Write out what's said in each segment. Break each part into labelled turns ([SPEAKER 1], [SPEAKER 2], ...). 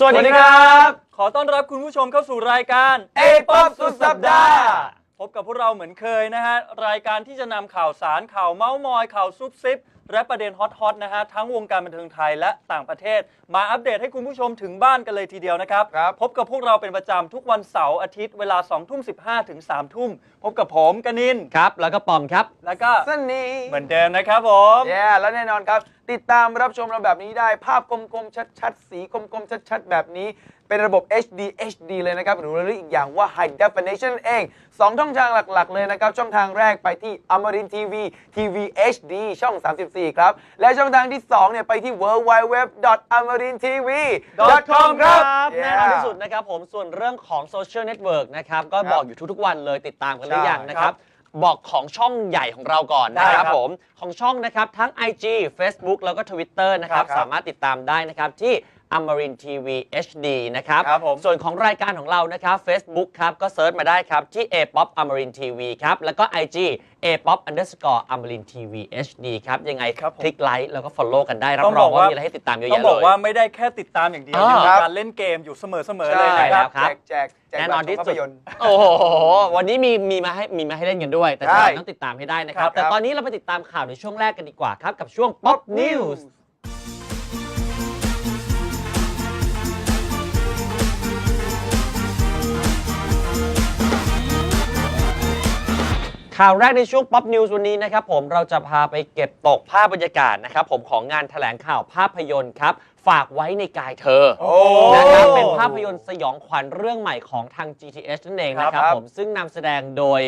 [SPEAKER 1] สวัสดีครับ
[SPEAKER 2] ขอต้อนรับคุณผู้ชมเข้าสู่รายการ
[SPEAKER 1] A-pop สุดสัปดาห์
[SPEAKER 2] พบกับพวกเราเหมือนเคยนะฮะ รายการที่จะนำข่าวสารข่าวเมาส์มอย ข่าวซุบซิบ และประเด็นฮอตๆนะฮะ ทั้งวงการบันเทิงไทยและต่างประเทศ มาอัปเดตให้คุณผู้ชมถึงบ้านกันเลยทีเดียวนะครับ
[SPEAKER 1] ครับ
[SPEAKER 2] พบกับพวกเราเป็นประจำทุกวันเสาร์อาทิตย์เวลา2ทุ่ม15 ถึง3ทุ่ม พบกับผมกนิน
[SPEAKER 3] ครับ แล้วก็ปอมครับ
[SPEAKER 2] แล้วก็
[SPEAKER 1] สนี
[SPEAKER 2] เหมือนเดิมนะครับผม
[SPEAKER 1] แย่แล้วแน่นอนครับ ติดตามรับชมเราแบบนี้ได้ภาพกลมๆชัดๆ สีกลมๆชัดๆ แบบนี้ เป็นระบบ HD HD เลยนะครับหรือเรียกอีกอย่างว่า High Definition เองสองช่องทางหลักๆ เลยนะครับ ช่องทางแรกไปที่ Amarin TV TV HD ช่อง 34 ครับ และช่องทางที่ 2 เนี่ย ไปที่ www.amarintv.com ครับ
[SPEAKER 3] แน่นอนที่สุดนะครับผมส่วนเรื่องของโซเชียลเน็ตเวิร์กนะครับ ก็บอกอยู่ทุกๆวันเลยติดตามกันหรือยังนะครับบอกของช่องใหญ่ของเราก่อนนะค
[SPEAKER 2] ได้ครั
[SPEAKER 3] รับบผม ของช่องนะครับ ทั้ง IG Facebook แล้วก็ Twitter นะครับ
[SPEAKER 1] ครับ
[SPEAKER 3] สามารถติดตามได้นะครับที่ Amarin TV HD นะครับ
[SPEAKER 2] ครับผม
[SPEAKER 3] ส่วนของรายการของเรานะครับ Facebook ครับ ก็เซิร์ชมาได้ครับ ที่ A-POP Amarin TV ครับ แล้วก็ IG A-POP underscore Amarin TV HD ครับ ยังไง
[SPEAKER 2] ครับผม
[SPEAKER 3] คลิกไลค์แล้วก็ follow กันได้ รับ
[SPEAKER 2] ต้อง
[SPEAKER 3] ร
[SPEAKER 2] บ
[SPEAKER 3] อ
[SPEAKER 2] องก
[SPEAKER 3] ว่า
[SPEAKER 2] ว่า
[SPEAKER 3] มีอะไรให้ติดตามเยอะ
[SPEAKER 2] ต้อง
[SPEAKER 3] แยะ
[SPEAKER 2] บอก
[SPEAKER 3] เลย
[SPEAKER 2] ว่าไม่ได้แค่ติดตามอย่างเดียว
[SPEAKER 3] อ่า
[SPEAKER 2] ยังมี
[SPEAKER 1] ครับ
[SPEAKER 2] การเล่นเกมอยู่เสมอๆเลยนะค
[SPEAKER 3] ใช่
[SPEAKER 2] รับ
[SPEAKER 3] ครับ
[SPEAKER 1] แจกแจกแจก
[SPEAKER 3] แน่นอนที่
[SPEAKER 1] บัตรชม
[SPEAKER 3] สุ
[SPEAKER 1] ภา
[SPEAKER 3] ด
[SPEAKER 1] พยนตร์
[SPEAKER 3] โอ้โห วันนี้มีมีมาให้มีมาให้เล่นกันด้วย แต่
[SPEAKER 1] ใช่
[SPEAKER 3] ต้องติดตามให้ได้นะครับ
[SPEAKER 1] ครับ
[SPEAKER 3] แต่ตอนนี้เราไปติดตามข่าวในช่วงแรกกันดีกว่าครับ กับช่วง Pop News ข่าวแรกในช่วง Pop News วันนี้นะครับผมเราจะพาไปเก็บตกภาพบรรยากาศนะครับผมของงานแถลงข่าวภาพยนตร์ครับ ฝากไว้ในกายเธอ
[SPEAKER 1] โอ้
[SPEAKER 3] นะครับเป็นภาพยนตร์สยองขวัญเรื่องใหม่ของทาง GTH นั่นเองนะค
[SPEAKER 1] ครั
[SPEAKER 3] รับบผมซึ่งนำแสดงโดย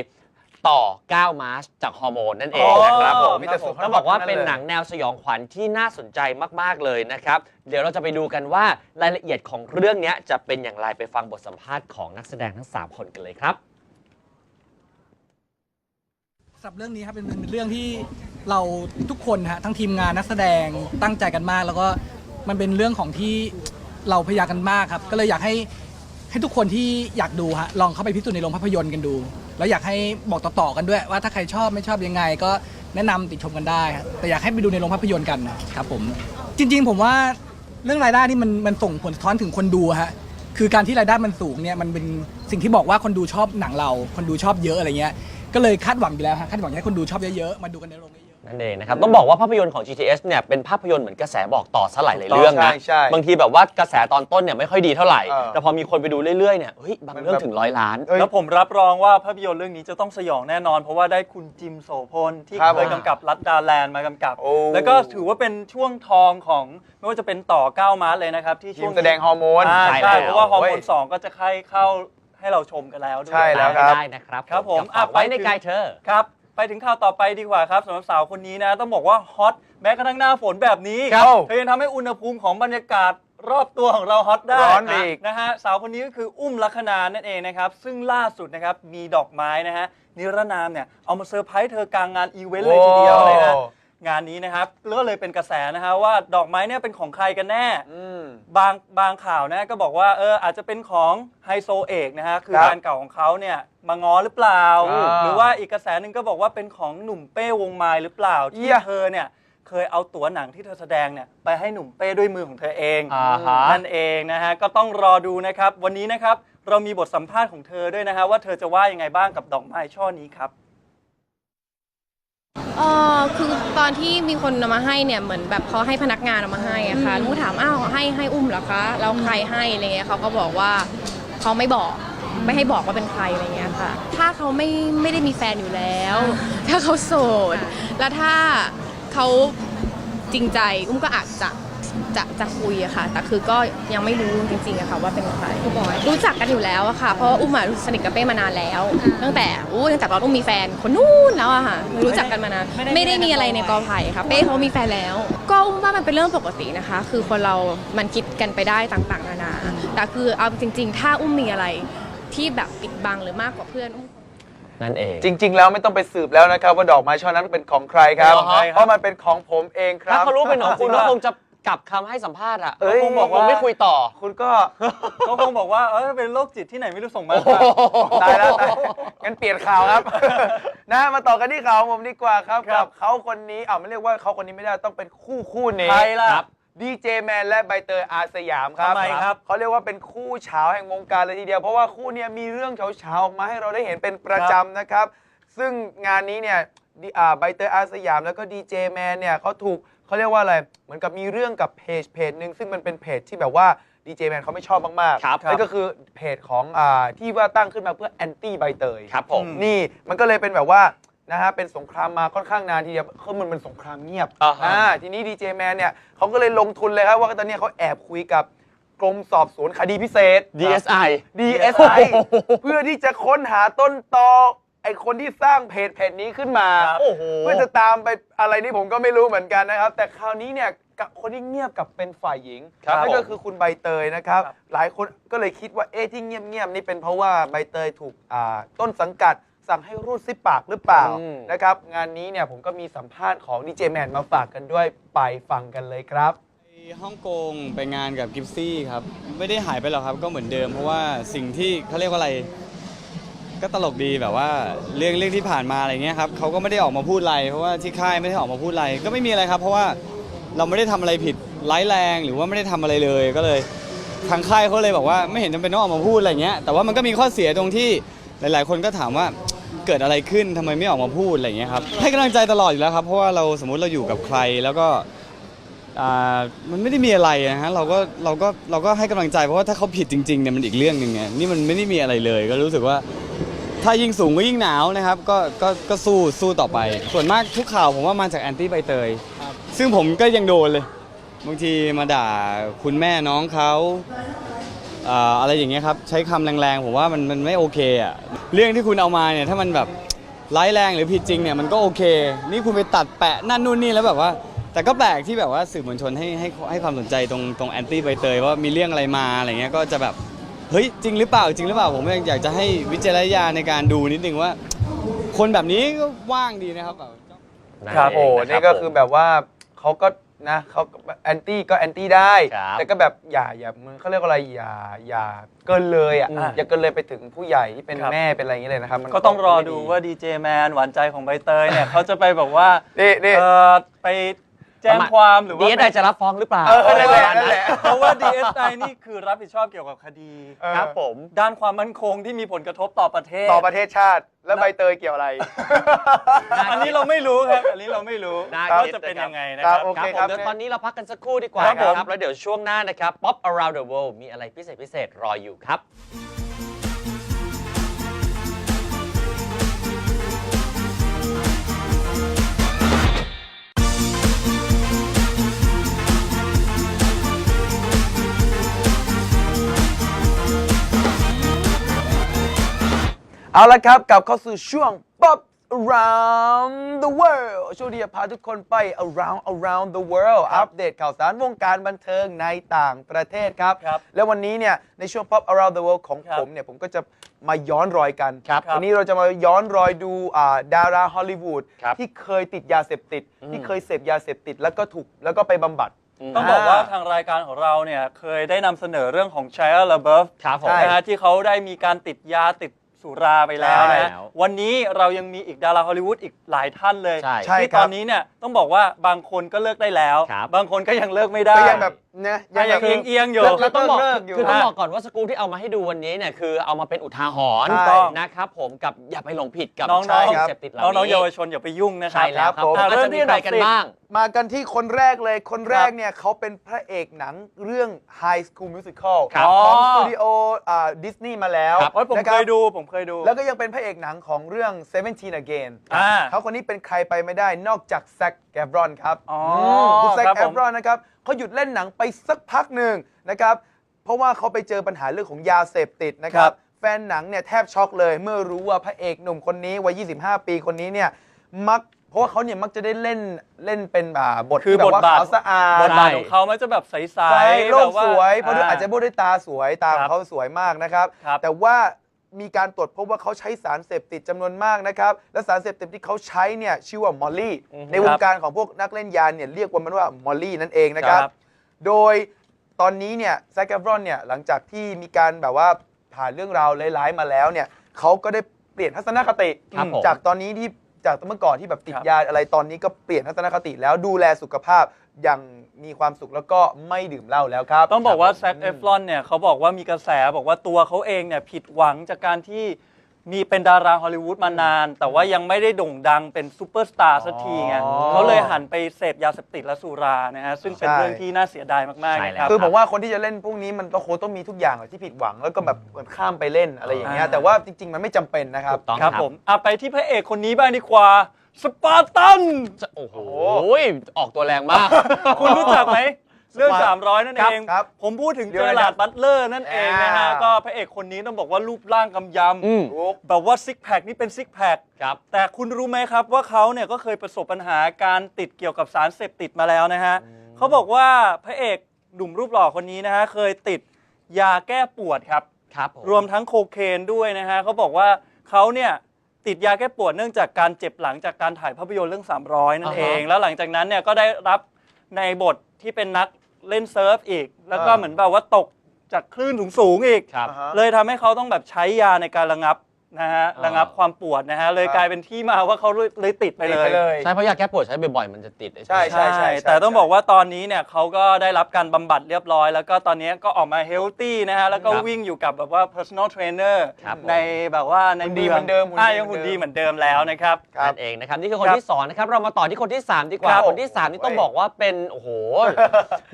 [SPEAKER 3] ต่อ 9 มาร์ชจากฮอร์โมนนั่นเองนะครับผม
[SPEAKER 1] มีแต่สุด
[SPEAKER 3] ต้องบอกว่าเป็นหนังแนวสยองขวัญที่น่าสนใจมาก ๆ เลยนะครับ เดี๋ยวเราจะไปดูกันว่ารายละเอียดของเรื่องนี้จะเป็นอย่างไรไปฟังบทสัมภาษณ์ของนักแสดงทั้ง 3 คนกันเลยครับ
[SPEAKER 4] สับเรื่องนี้ครับเป็นเป็นเรื่องที่เราทุกคนฮะทั้งทีมงานนักแสดงตั้งใจกันมาก แล้วก็มันเป็นเรื่องของที่เราพยายามกันมากครับ ก็เลยอยากให้ให้ทุกคนที่อยากดูฮะลองเข้าไปพิสูจน์ในโรงภาพยนตร์กันดู แล้วอยากให้บอกต่อๆกันด้วย ว่าถ้าใครชอบไม่ชอบยังไง ก็แนะนำติดชมกันได้ครับแต่อยากให้ไปดูในโรงภาพยนตร์กันครับผมจริง ๆ ผมว่าเรื่องรายได้นี่มันมันส่งผลสะท้อนถึงคนดูฮะ คือการที่รายได้มันสูงเนี่ยมันเป็นสิ่งที่บอกว่าคนดูชอบหนังเรา คนดูชอบเยอะอะไรเงี้ย ก็เลยคาดหวังอยู่แล้วฮะคาดหวังให้คนดูชอบเยอะๆมาดูกันในโรงเยอะ
[SPEAKER 3] นั่นเองนะครับต้องบอกว่าภาพยนตร์ของ GTS เนี่ยเป็นภาพยนตร์เหมือนกระแสบอกต่อสลายหลายเรื่องนะ
[SPEAKER 1] ใช่ใช่
[SPEAKER 3] บางทีแบบว่ากระแสตอนต้นเนี่ยไม่ค่อยดีเท่าไหร่
[SPEAKER 1] เออ
[SPEAKER 3] แต่พอมีคนไปดูเรื่อยๆเนี่ยเฮ้ยบางเรื่องถึงร้อยล้าน
[SPEAKER 1] เอ้ย
[SPEAKER 2] แล้วผมรับรองว่าภาพยนตร์เรื่องนี้จะต้องสยองแน่นอน เพราะว่าได้คุณจิมโสพลที่
[SPEAKER 1] ครับ
[SPEAKER 2] เคยกำกับรัดดาแลนด์มากำกับ
[SPEAKER 1] โอ้
[SPEAKER 2] แล้วก็ถือว่าเป็นช่วงทองของไม่ว่าจะเป็นต่อก้าวมาร์เลยนะครับที่
[SPEAKER 1] ที
[SPEAKER 2] ช่ว
[SPEAKER 1] ม
[SPEAKER 2] ง
[SPEAKER 1] แสดงฮอร์โมน
[SPEAKER 2] อ่า
[SPEAKER 3] ใช่
[SPEAKER 2] ใช่
[SPEAKER 3] แล้ว
[SPEAKER 2] เพราะว่าฮอร์โม
[SPEAKER 1] โอ้
[SPEAKER 2] น
[SPEAKER 1] ย
[SPEAKER 2] สองก็จะค่ายเข้า ให้เราชมกันแล้วด้วย
[SPEAKER 1] ใช่แล้วครับ
[SPEAKER 3] ได้นะครับ
[SPEAKER 2] ครับผม
[SPEAKER 3] ฝากไว้ใน
[SPEAKER 2] อะไปถึง
[SPEAKER 3] กายเธอ
[SPEAKER 2] ครับ ไปถึงข่าวต่อไปดีกว่าครับสำหรับสาวคนนี้นะ ต้องบอกว่าฮอตแม้กระทั่งหน้าฝนแบบนี้
[SPEAKER 1] ครับ
[SPEAKER 2] เธอยังทำให้อุณหภูมิของบรรยากาศรอบตัวของเราฮอตได้
[SPEAKER 1] ร้อนไปอีก
[SPEAKER 2] นะฮะสาวคนนี้ก็คืออุ้มลัคนานั่นเองนะครับ ซึ่งล่าสุดนะครับมีดอกไม้นะฮะนิรนามเนี่ยเอามาเซอร์ไพรส์เธอกลางงานอีเวนต์เลยทีเดียวเลยฮะ
[SPEAKER 1] โอ้
[SPEAKER 2] งานนี้นะครับก็เลยเป็นกระแสนะฮะว่าดอกไม้เนี่ยเป็นของใครกันแน่
[SPEAKER 1] อืม
[SPEAKER 2] บางบางข่าวนะก็บอกว่าเอออาจจะเป็นของไฮโซเอกนะฮะคือ
[SPEAKER 1] ครับ
[SPEAKER 2] แฟนเก่าของเขาเนี่ยมาง้อหรือเปล่า
[SPEAKER 1] อ่า
[SPEAKER 2] หรือว่าอีกกระแสหนึ่งก็บอกว่าเป็นของหนุ่มเป้วงไม้หรือเปล่าที่
[SPEAKER 1] เหี้ย
[SPEAKER 2] เธอเนี่ยเคยเอาตั๋วหนังที่เธอแสดงเนี่ยไปให้หนุ่มเป้ด้วยมือของเธอเอง
[SPEAKER 3] อ่าฮะ
[SPEAKER 2] นั่นเองนะฮะก็ต้องรอดูนะครับ วันนี้นะครับเรามีบทสัมภาษณ์ของเธอด้วยนะฮะว่าเธอจะว่ายังไงบ้างกับดอกไม้ช่อนี้ครับ
[SPEAKER 5] เออคือตอนที่มีคนเอามาให้เนี่ยเหมือนแบบเขาให้พนักงานเอามาให้อะค่ะหนูถามอ้าวให้ให้อุ้มเหรอคะแล้วใครให้อะไรเงี้ยเขาก็บอกว่าเขาไม่บอกไม่ให้บอกว่าเป็นใครอะไรเงี้ยค่ะ ถ้าเขาไม่ไม่ได้มีแฟนอยู่แล้ว ถ้าเขาโสด แล้วถ้าเขาจริงใจอุ้มก็อาจจะ จะจะคุยอะค่ะ แต่คือก็ยังไม่รู้จริงๆอะค่ะ ว่าเป็นใครรู้จักกันอยู่แล้วอะค่ะ เพราะว่าอุ้มอะสนิทกับเป้มานานแล้ว ตั้งแต่อู้ตั้งแต่ตอนอุ้มมีแฟนคนนู้นแล้วอะค่ะรู้จักกันมานานไม่ได้มีอะไรในกอไผ่ค่ะ เป้เขามีแฟนแล้ว ก็อุ้มว่ามันเป็นเรื่องปกตินะคะ คือคนเรา มันคิดกันไปได้ต่างๆนานา แต่คือเอาจริง ๆ ถ้าอุ้มมีอะไรที่แบบปิดบังหรือมากกว่าเพื่อนอุ้ม
[SPEAKER 3] นั่นเอง
[SPEAKER 1] จริง ๆ แล้วไม่ต้องไปสืบแล้วนะครับ ว่าดอกไม้ช่อนั้นเป็นของใครครับ
[SPEAKER 3] เป็นของใครครับ
[SPEAKER 1] เพราะมันเป็นของผมเองครั
[SPEAKER 3] ถ้า
[SPEAKER 1] บ
[SPEAKER 3] เขารู้เป็นของคุณ
[SPEAKER 2] จริง
[SPEAKER 3] ก็
[SPEAKER 2] ปะ
[SPEAKER 3] คงจะ กลับคำให้สัมภาษณ์อะ
[SPEAKER 1] เอ้ย
[SPEAKER 3] คงบอกว่าไม่คุยต่อ
[SPEAKER 1] คุณก็
[SPEAKER 2] เขาคงบอกว่าเออเป็นโรคจิตที่ไหนไม่รู้ส่งมา
[SPEAKER 1] ตายแล้วตายงั้นเปลี่ยนข่าวครับ นะมาต่อกันที่ข่าวของผมดีกว่าครับ
[SPEAKER 2] ครั
[SPEAKER 1] กับบเขาคนนี้อ่าไม่เรียกว่าเขาคนนี้ไม่ได้ต้องเป็นคู่คู่นี้
[SPEAKER 2] ใครล่ะ
[SPEAKER 1] ครับ ดีเจแมนและใบเตยอาสยามครับ
[SPEAKER 2] ทำไมครับ
[SPEAKER 1] เขาเรียกว่าเป็นคู่เฉาแห่งวงการเลยทีเดียวเพราะว่าคู่เนี้มีเรื่องเฉาๆออกมาให้เราได้เห็นเป็นประจำนะครับ ซึ่งงานนี้เนี่ยดิอ่าใบเตยอาสยามแล้วก็ดีเจแมนเนี่ยเขาถูก เขาเรียกว่าอะไร เหมือนกับมีเรื่องกับเพจเพจหนึ่งซึ่งมันเป็นเพจที่แบบว่าดีเจแมนเขาไม่ชอบมากๆ
[SPEAKER 3] ครับ
[SPEAKER 1] นั่นก็คือเพจของอ่าที่ว่าตั้งขึ้นมาเพื่อแอนตี้ใบเตย
[SPEAKER 3] ครับผม
[SPEAKER 1] นี่มันก็เลยเป็นแบบว่านะฮะเป็นสงครามมาค่อนข้างนานทีเดียวคือมันเป็นสงครามเงียบ
[SPEAKER 3] อ่าฮะ
[SPEAKER 1] ทีนี้ดีเจแมนเนี่ยเขาก็เลยลงทุนเลยครับว่าตอนนี้เขาแอบคุยกับกรมสอบสวนคดีพิเศษ
[SPEAKER 3] DSI
[SPEAKER 1] DSI เพื่อที่จะค้นหาต้นตอ ไอคนที่สร้างเพจเพจนี้ขึ้นมา
[SPEAKER 2] ครับ
[SPEAKER 3] โอ้โห
[SPEAKER 1] เพื่อจะตามไปอะไรนี่ผมก็ไม่รู้เหมือนกันนะครับ แต่คราวนี้เนี่ยกับคนที่เงียบกับเป็นฝ่ายหญิง
[SPEAKER 3] ครับ
[SPEAKER 1] นั่นก็
[SPEAKER 3] ผม
[SPEAKER 1] คือคุณใบเตยนะครับ
[SPEAKER 2] ครับ
[SPEAKER 1] หลายคนก็เลยคิดว่าเอ๊ะที่เงียบๆนี่เป็นเพราะว่าใบเตยถูกอ่าต้นสังกัดสั่งให้รูดซิปปากหรือเปล่า
[SPEAKER 3] อืม
[SPEAKER 1] นะครับ งานนี้เนี่ยผมก็มีสัมภาษณ์ของดีเจแมนมาฝากกันด้วยไปฟังกันเลยครับ
[SPEAKER 6] ไปฮ่องกงไปงานกับกิฟซี่ครับ ไม่ได้หายไปหรอกครับก็เหมือนเดิมเพราะว่าสิ่งที่เขาเรียกว่าอะไร ก็ตลกดีแบบว่าเรื่องเรื่องที่ผ่านมาอะไรเงี้ยครับเขาก็ไม่ได้ออกมาพูดอะไรเพราะว่าที่ค่ายไม่ได้ออกมาพูดอะไรก็ไม่มีอะไรครับ เพราะว่าเราไม่ได้ทำอะไรผิดร้ายแรงหรือว่าไม่ได้ทำอะไรเลยก็เลย ทางค่ายเขาเลยบอกว่าไม่เห็นจำเป็นต้องออกมาพูดอะไรเงี้ยแต่ว่ามันก็มีข้อเสียตรงที่หลาย ๆ คนก็ถามว่าเกิดอะไรขึ้นทำไมไม่ออกมาพูดอะไรเงี้ยครับให้กำลังใจตลอดอยู่แล้วครับเพราะว่าเราสมมุติเราอยู่กับใครแล้วก็อ่ามันไม่ได้มีอะไรนะฮะเราก็เราก็เราก็ให้กำลังใจเพราะว่าถ้าเขาผิดจริงๆเนี่ยมันอีกเรื่องหนึ่งไงนี่มันไม่ได้มีอะไรเลย ก็รู้สึกว่า ถ้ายิ่งสูงก็ยิ่งหนาวนะครับก็ก็ก็สู้สู้ต่อไป ส่วนมากทุกข่าวผมว่ามาจากแอนตี้ใบเตยซึ่งผมก็ยังโดนเลย บางทีมาด่าคุณแม่น้องเขาอ่าอะไรอย่างเงี้ยครับ ใช้คำแรงๆ ผมว่ามันมันไม่โอเคอะ เรื่องที่คุณเอามาเนี่ย ถ้ามันแบบร้ายแรงหรือผิดจริงเนี่ย มันก็โอเค นี่คุณไปตัดแปะนั่นนู่นนี่แล้วแบบว่า แต่ก็แปลกที่แบบว่าสื่อมวลชนให้ให้ให้ความสนใจตรงตรงแอนตี้ใบเตยว่ามีเรื่องอะไรมาอะไรเงี้ยก็จะแบบ เฮ้ยจริงหรือเปล่าจริงหรือเปล่าผมอยากจะให้วิจารณญาณในการดูนิดนึงว่า คนแบบนี้ก็ว่างดีนะครับแบบ
[SPEAKER 1] ครับ
[SPEAKER 3] เง
[SPEAKER 1] โอ้ะนี่
[SPEAKER 3] รับ
[SPEAKER 1] ก็
[SPEAKER 3] ผม
[SPEAKER 1] คือแบบว่าเขาก็นะเขาแอนตี้ก็แอนตี้ได้
[SPEAKER 3] ครับ
[SPEAKER 1] แต่ก็แบบอย่าอย่ามึงเขาเรียกว่าอะไรอย่าอย่าเกินเลยอะ
[SPEAKER 3] อืม
[SPEAKER 1] อย่าเกินเลยไปถึงผู้ใหญ่ที่เป็น
[SPEAKER 2] ครับ
[SPEAKER 1] แม่เป็นอะไรอย่างเงี้ยเลยนะครับมัน
[SPEAKER 2] ก็ต้องรอดูว่าดีเจแมนหวานใจของใบเตยเนี่ย เขาจะไปบอกว่า
[SPEAKER 1] นี่นี่
[SPEAKER 2] เออไป แจ้งความหรือว่า
[SPEAKER 3] DSI จะรับฟ้องหรือเปล่า
[SPEAKER 1] เออนั่นแหละนั่นแหละ
[SPEAKER 2] เพราะว่า DSI นี่คือรับผิดชอบเกี่ยวกับคดี
[SPEAKER 1] เออ
[SPEAKER 3] ครับผม
[SPEAKER 2] ด้านความมั่นคงที่มีผลกระทบต่อประเทศ
[SPEAKER 1] ต่อประเทศชาติแล้วใบเตยเกี่ยวอะไร
[SPEAKER 2] อันนี้เราไม่รู้ครับ อันนี้เราไม่รู้
[SPEAKER 3] น่า
[SPEAKER 2] ว่า
[SPEAKER 3] คิด
[SPEAKER 2] จะเป็น
[SPEAKER 3] นะครับ
[SPEAKER 2] ยังไงนะ
[SPEAKER 1] ค
[SPEAKER 2] ค
[SPEAKER 1] รั
[SPEAKER 2] รั
[SPEAKER 1] บบ โอ
[SPEAKER 3] ค
[SPEAKER 1] เครับ
[SPEAKER 3] ผม
[SPEAKER 1] ครับ
[SPEAKER 3] เดี๋ยวตอนนี้เราพักกันสักครู่ดีกว่า
[SPEAKER 2] ครับผม
[SPEAKER 3] นะครับ แล้วเดี๋ยวช่วงหน้านะครับ Pop Around the World มีอะไรพิเศษพิเศษรออยู่ครับ
[SPEAKER 1] เอาละครับกลับเข้าสู่ช่วง Pop Around the World ช่วงที่จะพาทุกคนไป around around the world อัปเดตข่าวสารวงการบันเทิงในต่างประเทศครับ
[SPEAKER 2] ครับ
[SPEAKER 1] และวันนี้เนี่ยในช่วง Pop Around the World ของ
[SPEAKER 2] ครับ
[SPEAKER 1] ผมเนี่ยผมก็จะมาย้อนรอยกัน
[SPEAKER 3] ครับ
[SPEAKER 1] วันนี้เราจะมาย้อนรอยดูอ่าดาราฮอลลีวูด
[SPEAKER 3] ครับ
[SPEAKER 1] ที่เคยติดยาเสพติด
[SPEAKER 3] อืม
[SPEAKER 1] ที่เคยเสพยาเสพติดแล้วก็ถูกแล้วก็ไปบำบัด
[SPEAKER 2] ต้องบอกว่าทางรายการของเราเนี่ยเคยได้นำเสนอเรื่องของช i ย l a b eouf
[SPEAKER 3] ครับผม
[SPEAKER 1] ใช่
[SPEAKER 2] นะฮะที่เขาได้มีการติดยาติด สุราไปแล้ว
[SPEAKER 1] ใช่
[SPEAKER 2] นะวันนี้เรายังมีอีกดาราฮอลลีวูดอีกหลายท่านเลย
[SPEAKER 3] ใช่
[SPEAKER 1] ใช่
[SPEAKER 2] ที่
[SPEAKER 1] ครับ
[SPEAKER 2] ตอนนี้เนี่ยต้องบอกว่าบางคนก็เลิกได้แล้ว
[SPEAKER 3] ครับ
[SPEAKER 2] บางคนก็ยังเลิกไม่ได้
[SPEAKER 1] ก็ยังแบบนะ
[SPEAKER 2] ยังยัง
[SPEAKER 1] คือ
[SPEAKER 2] เอียงๆอยู่
[SPEAKER 1] แล้ว
[SPEAKER 3] ต้องบอก
[SPEAKER 1] เลิกอยู่
[SPEAKER 3] คือต้อง
[SPEAKER 2] ฮะ
[SPEAKER 3] บอกก่อนว่าสกู๊ปที่เอามาให้ดูวันนี้เนี่ยคือเอามาเป็นอุทาหรณ์
[SPEAKER 1] ถูกต้อง
[SPEAKER 3] นะครับผมกับอย่าไปหลงผิดกับ
[SPEAKER 2] น้องๆ
[SPEAKER 3] ใช่
[SPEAKER 1] ครับ
[SPEAKER 3] เสพติดเหล่า
[SPEAKER 2] น้องๆ
[SPEAKER 3] นี้
[SPEAKER 2] เยาวชนอย่าไปยุ่งนะครั
[SPEAKER 3] ใช่
[SPEAKER 2] บ
[SPEAKER 3] แล้วครับ
[SPEAKER 1] ผม
[SPEAKER 3] ผมก็
[SPEAKER 2] เริ่
[SPEAKER 3] จะ
[SPEAKER 2] ม
[SPEAKER 3] มี
[SPEAKER 2] ที่
[SPEAKER 3] ใคร
[SPEAKER 2] อันดับ
[SPEAKER 3] กัน
[SPEAKER 2] สิบ
[SPEAKER 3] บ้าง
[SPEAKER 1] มากันที่คนแรกเลย คนแรกเนี่ยเขาเป็นพระเอกหนังเรื่อง High School Musical
[SPEAKER 3] ครับ
[SPEAKER 1] ของ
[SPEAKER 2] อ๋อ
[SPEAKER 1] สตูดิโออ่าดิสนีย์มาแล้ว
[SPEAKER 3] ครับ
[SPEAKER 2] โอ้ยผม
[SPEAKER 1] นะ
[SPEAKER 2] เค
[SPEAKER 1] รับ
[SPEAKER 2] ยดูผมเคยดู
[SPEAKER 1] แล้วก็ยังเป็นพระเอกหนังของเรื่อง Seventeen Again
[SPEAKER 2] อ่า
[SPEAKER 1] เขาคนนี้เป็นใครไปไม่ได้นอกจากแซคแกบรอนครับ
[SPEAKER 2] อ๋อ
[SPEAKER 1] คุณแซค
[SPEAKER 2] ครับ
[SPEAKER 1] แก
[SPEAKER 2] ผม
[SPEAKER 1] บรอนนะครับ เขาหยุดเล่นหนังไปสักพักหนึ่งนะครับเพราะว่าเขาไปเจอปัญหาเรื่องของยาเสพติดนะครั
[SPEAKER 2] ครับบ
[SPEAKER 1] แฟนหนังเนี่ยแทบช็อกเลย เมื่อรู้ว่าพระเอกหนุ่มคนนี้วัย 25 ปีคนนี้เนี่ยมักเพราะว่าเขาเนี่ยมักจะได้เล่นเล่นเป็นอ่าบท
[SPEAKER 2] คือ
[SPEAKER 1] ที่แบบว่า
[SPEAKER 2] บทบาท
[SPEAKER 1] ขาวสะอาด
[SPEAKER 2] บทบาทของเขามันจะแบบใส
[SPEAKER 1] ใช่
[SPEAKER 2] ๆ
[SPEAKER 1] โล
[SPEAKER 2] แบ
[SPEAKER 1] ก
[SPEAKER 2] บว่า
[SPEAKER 1] สวยเพราะด้วยอาจจะ
[SPEAKER 2] อ่
[SPEAKER 1] พูดด้วยตาสวยตาของ
[SPEAKER 2] ครับ
[SPEAKER 1] เขาสวยมากนะครับ
[SPEAKER 2] ครับ
[SPEAKER 1] แต่ว่า มีการตรวจพบว่าเขาใช้สารเสพติดจำนวนมากนะครับ และสารเสพติดที่เขาใช้เนี่ยชื่อว่ามอลลี่
[SPEAKER 3] อือฮึ
[SPEAKER 1] ในวงการของพวกนักเล่นยาเนี่ยเรียกว่ามันว่ามอลลี่นั่นเองนะครับ
[SPEAKER 2] ครับ
[SPEAKER 1] โดยตอนนี้เนี่ยแซคแกฟรอนเนี่ยหลังจากที่มีการแบบว่าผ่านเรื่องราวร้ายๆมาแล้วเนี่ยเขาก็ได้เปลี่ยนทัศนคติ
[SPEAKER 3] ครับผม
[SPEAKER 1] จากตอนนี้ที่จากเมื่อก่อนที่แบบติด
[SPEAKER 2] ครับ
[SPEAKER 1] ยาอะไรตอนนี้ก็เปลี่ยนทัศนคติแล้วดูแลสุขภาพ อย่างมีความสุขแล้วก็ไม่ดื่มเหล้าแล้วครับ
[SPEAKER 2] ต้องบอกว่า
[SPEAKER 1] ครับ
[SPEAKER 2] แซคเอฟรอนเนี่ยเขาบอกว่ามีกระแสบอกว่าตัวเขาเองเนี่ยผิดหวังจากการที่มีเป็นดาราฮอลลีวูดมานาน แต่ว่ายังไม่ได้โด่งดังเป็นซูเปอร์สตาร์สักทีไง
[SPEAKER 1] อ๋อ
[SPEAKER 2] เขาเลยหันไปเสพยาเสพติดและสุรานะฮะซึ่งเป็น
[SPEAKER 1] ใช่
[SPEAKER 2] เรื่องที่น่าเสียดายมากๆ
[SPEAKER 3] ใช่
[SPEAKER 2] นะ
[SPEAKER 3] แล้
[SPEAKER 2] ควรับ
[SPEAKER 1] คือผมว่าคนที่จะเล่นพวกนี้มันก็โคงต้องมีทุกอย่างแหละที่ผิดหวังแล้วก็แบบเหมือนข้ามไปเล่นอะไรอย่างเงี้ย
[SPEAKER 2] อ่า
[SPEAKER 1] แต่ว่าจริง ๆ มันไม่จำเป็นนะครับ
[SPEAKER 3] ถูกต้อง
[SPEAKER 2] ครับผมอะไปที่พระเอกคนนี้บ้างดีกว่า สปาร์ตัน
[SPEAKER 3] โอ้โห ออกตัวแรงมาก
[SPEAKER 2] คุณรู้จักไหม เรื่อง 300 นั่น
[SPEAKER 1] ครับ
[SPEAKER 2] เอง
[SPEAKER 1] ครับ
[SPEAKER 2] ผมพูดถึง
[SPEAKER 1] เดี๋
[SPEAKER 2] เจ
[SPEAKER 1] ยว
[SPEAKER 2] อ
[SPEAKER 1] นะ
[SPEAKER 2] ราร์ดบัตเลอร์นั่นเองนะฮะ
[SPEAKER 1] อ่า
[SPEAKER 2] ก็พระเอกคนนี้ต้องบอกว่ารูปร่างกำย
[SPEAKER 3] อืม
[SPEAKER 1] ถูกำ
[SPEAKER 2] แบบว่าซิกแพคนี่เป็นซิกแพค
[SPEAKER 3] ครับ
[SPEAKER 2] แต่คุณรู้ไหมครับว่าเขาเนี่ยก็เคยประสบปัญหาการติดเกี่ยวกับสารเสพติดมาแล้วนะฮะเขาบอกว่าพระเอกหนุ่มรูปหล่อคนนี้นะฮะเคยติดยาแก้ปวดครับ
[SPEAKER 3] ครับผม
[SPEAKER 2] รวมทั้งโคเคนด้วยนะฮะเขาบอกว่าเขาเนี่ย ติดยาแก้ปวดเนื่องจากการเจ็บหลังจากการถ่ายภาพยนตร์เรื่อง 300 นั่นเองแล้วหลังจากนั้นเนี่ยก็ได้รับในบทที่เป็นนักเล่นเซิร์ฟอีก แล้วก็
[SPEAKER 1] อ่า
[SPEAKER 2] เหมือนแบบว่าตกจากคลื่นสูงๆอีก
[SPEAKER 3] ครับ
[SPEAKER 1] อ่าฮะ
[SPEAKER 2] เลยทำให้เขาต้องแบบใช้ยาในการระงับ นะฮะ
[SPEAKER 3] อ่า
[SPEAKER 2] ระงับความปวดนะฮะเลย
[SPEAKER 1] ครับ
[SPEAKER 2] กลายเป็นที่มาว่าเขาเลยติดไป
[SPEAKER 1] ติด
[SPEAKER 2] เล
[SPEAKER 1] ไป
[SPEAKER 2] ย
[SPEAKER 1] เลย
[SPEAKER 3] ใช่เพราะยาแก้ปวดใช้บ่อยๆมันจะติด
[SPEAKER 1] ใช่ใช่
[SPEAKER 2] แต่ต้องบอกว่าตอนนี้เนี่ยเขาก็ได้รับการบำบัดเรียบร้อย แล้วก็ตอนนี้ก็ออกมาเฮลตี้นะฮะ แล้วก็
[SPEAKER 3] ครับ
[SPEAKER 2] วิ่งอยู่กับแบบว่า personal trainer
[SPEAKER 3] ครับผม
[SPEAKER 2] ในแบบว่าใน
[SPEAKER 1] หุ่นดี
[SPEAKER 2] ง
[SPEAKER 1] เหมือนเดิมหุ่นดี
[SPEAKER 2] อะยังหุ่นดีเหมือนเดิมแล้วนะครับ
[SPEAKER 1] ครับ
[SPEAKER 3] นั่นเองนะครับนี่คือคน
[SPEAKER 2] ครับ
[SPEAKER 3] ที่สองนะครับเรามาต่อที่คนที่3ดีกว่า
[SPEAKER 2] ครับ
[SPEAKER 3] คนที่3นี่ต้องบอกว่าเป็นโอ้โห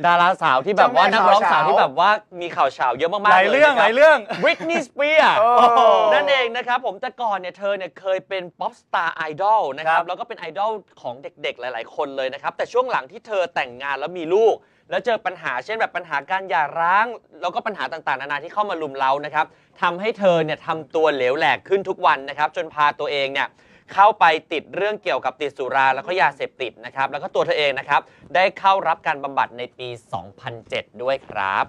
[SPEAKER 3] ดาราสาวที่แบบว่า
[SPEAKER 1] เจ้าแม่
[SPEAKER 3] นักร้อง
[SPEAKER 1] ข่าว
[SPEAKER 3] สาว
[SPEAKER 1] เช้า
[SPEAKER 3] ที่แบบว่ามีข่าวเฉาเยอะมากๆ
[SPEAKER 2] หลายเรื่อง
[SPEAKER 3] นะค
[SPEAKER 2] ห
[SPEAKER 3] บ
[SPEAKER 2] ลายเรื่อง
[SPEAKER 3] บริตนีย์สเปียร์
[SPEAKER 1] โอ้
[SPEAKER 3] นั่นเองนะครับผมแต่ก่อนเนี่ยเธอเนี่ยเคยเป็นป๊อปสตาร์ไอดอลนะค
[SPEAKER 2] ค
[SPEAKER 3] รั
[SPEAKER 2] รั
[SPEAKER 3] บบแล้วก็เป็นไอดอลของเด็กๆ หลายๆ คนเลยนะครับ แต่ช่วงหลังที่เธอแต่งงานแล้วมีลูก แล้วเจอปัญหาเช่นแบบปัญหาการหย่าร้าง แล้วก็ปัญหาต่างๆ นานาที่เข้ามาลุมเล้านะครับทำให้เธอเนี่ยทำตัวเหลวแหลกขึ้นทุกวันนะครับ จนพาตัวเองเนี่ยเข้าไปติดเรื่องเกี่ยวกับติดสุราแล้วก็ยาเสพติดนะครับ แล้วก็ตัวเธอเองนะครับ ได้เข้ารับการบำบัดในปี 2007 ด้วยครับ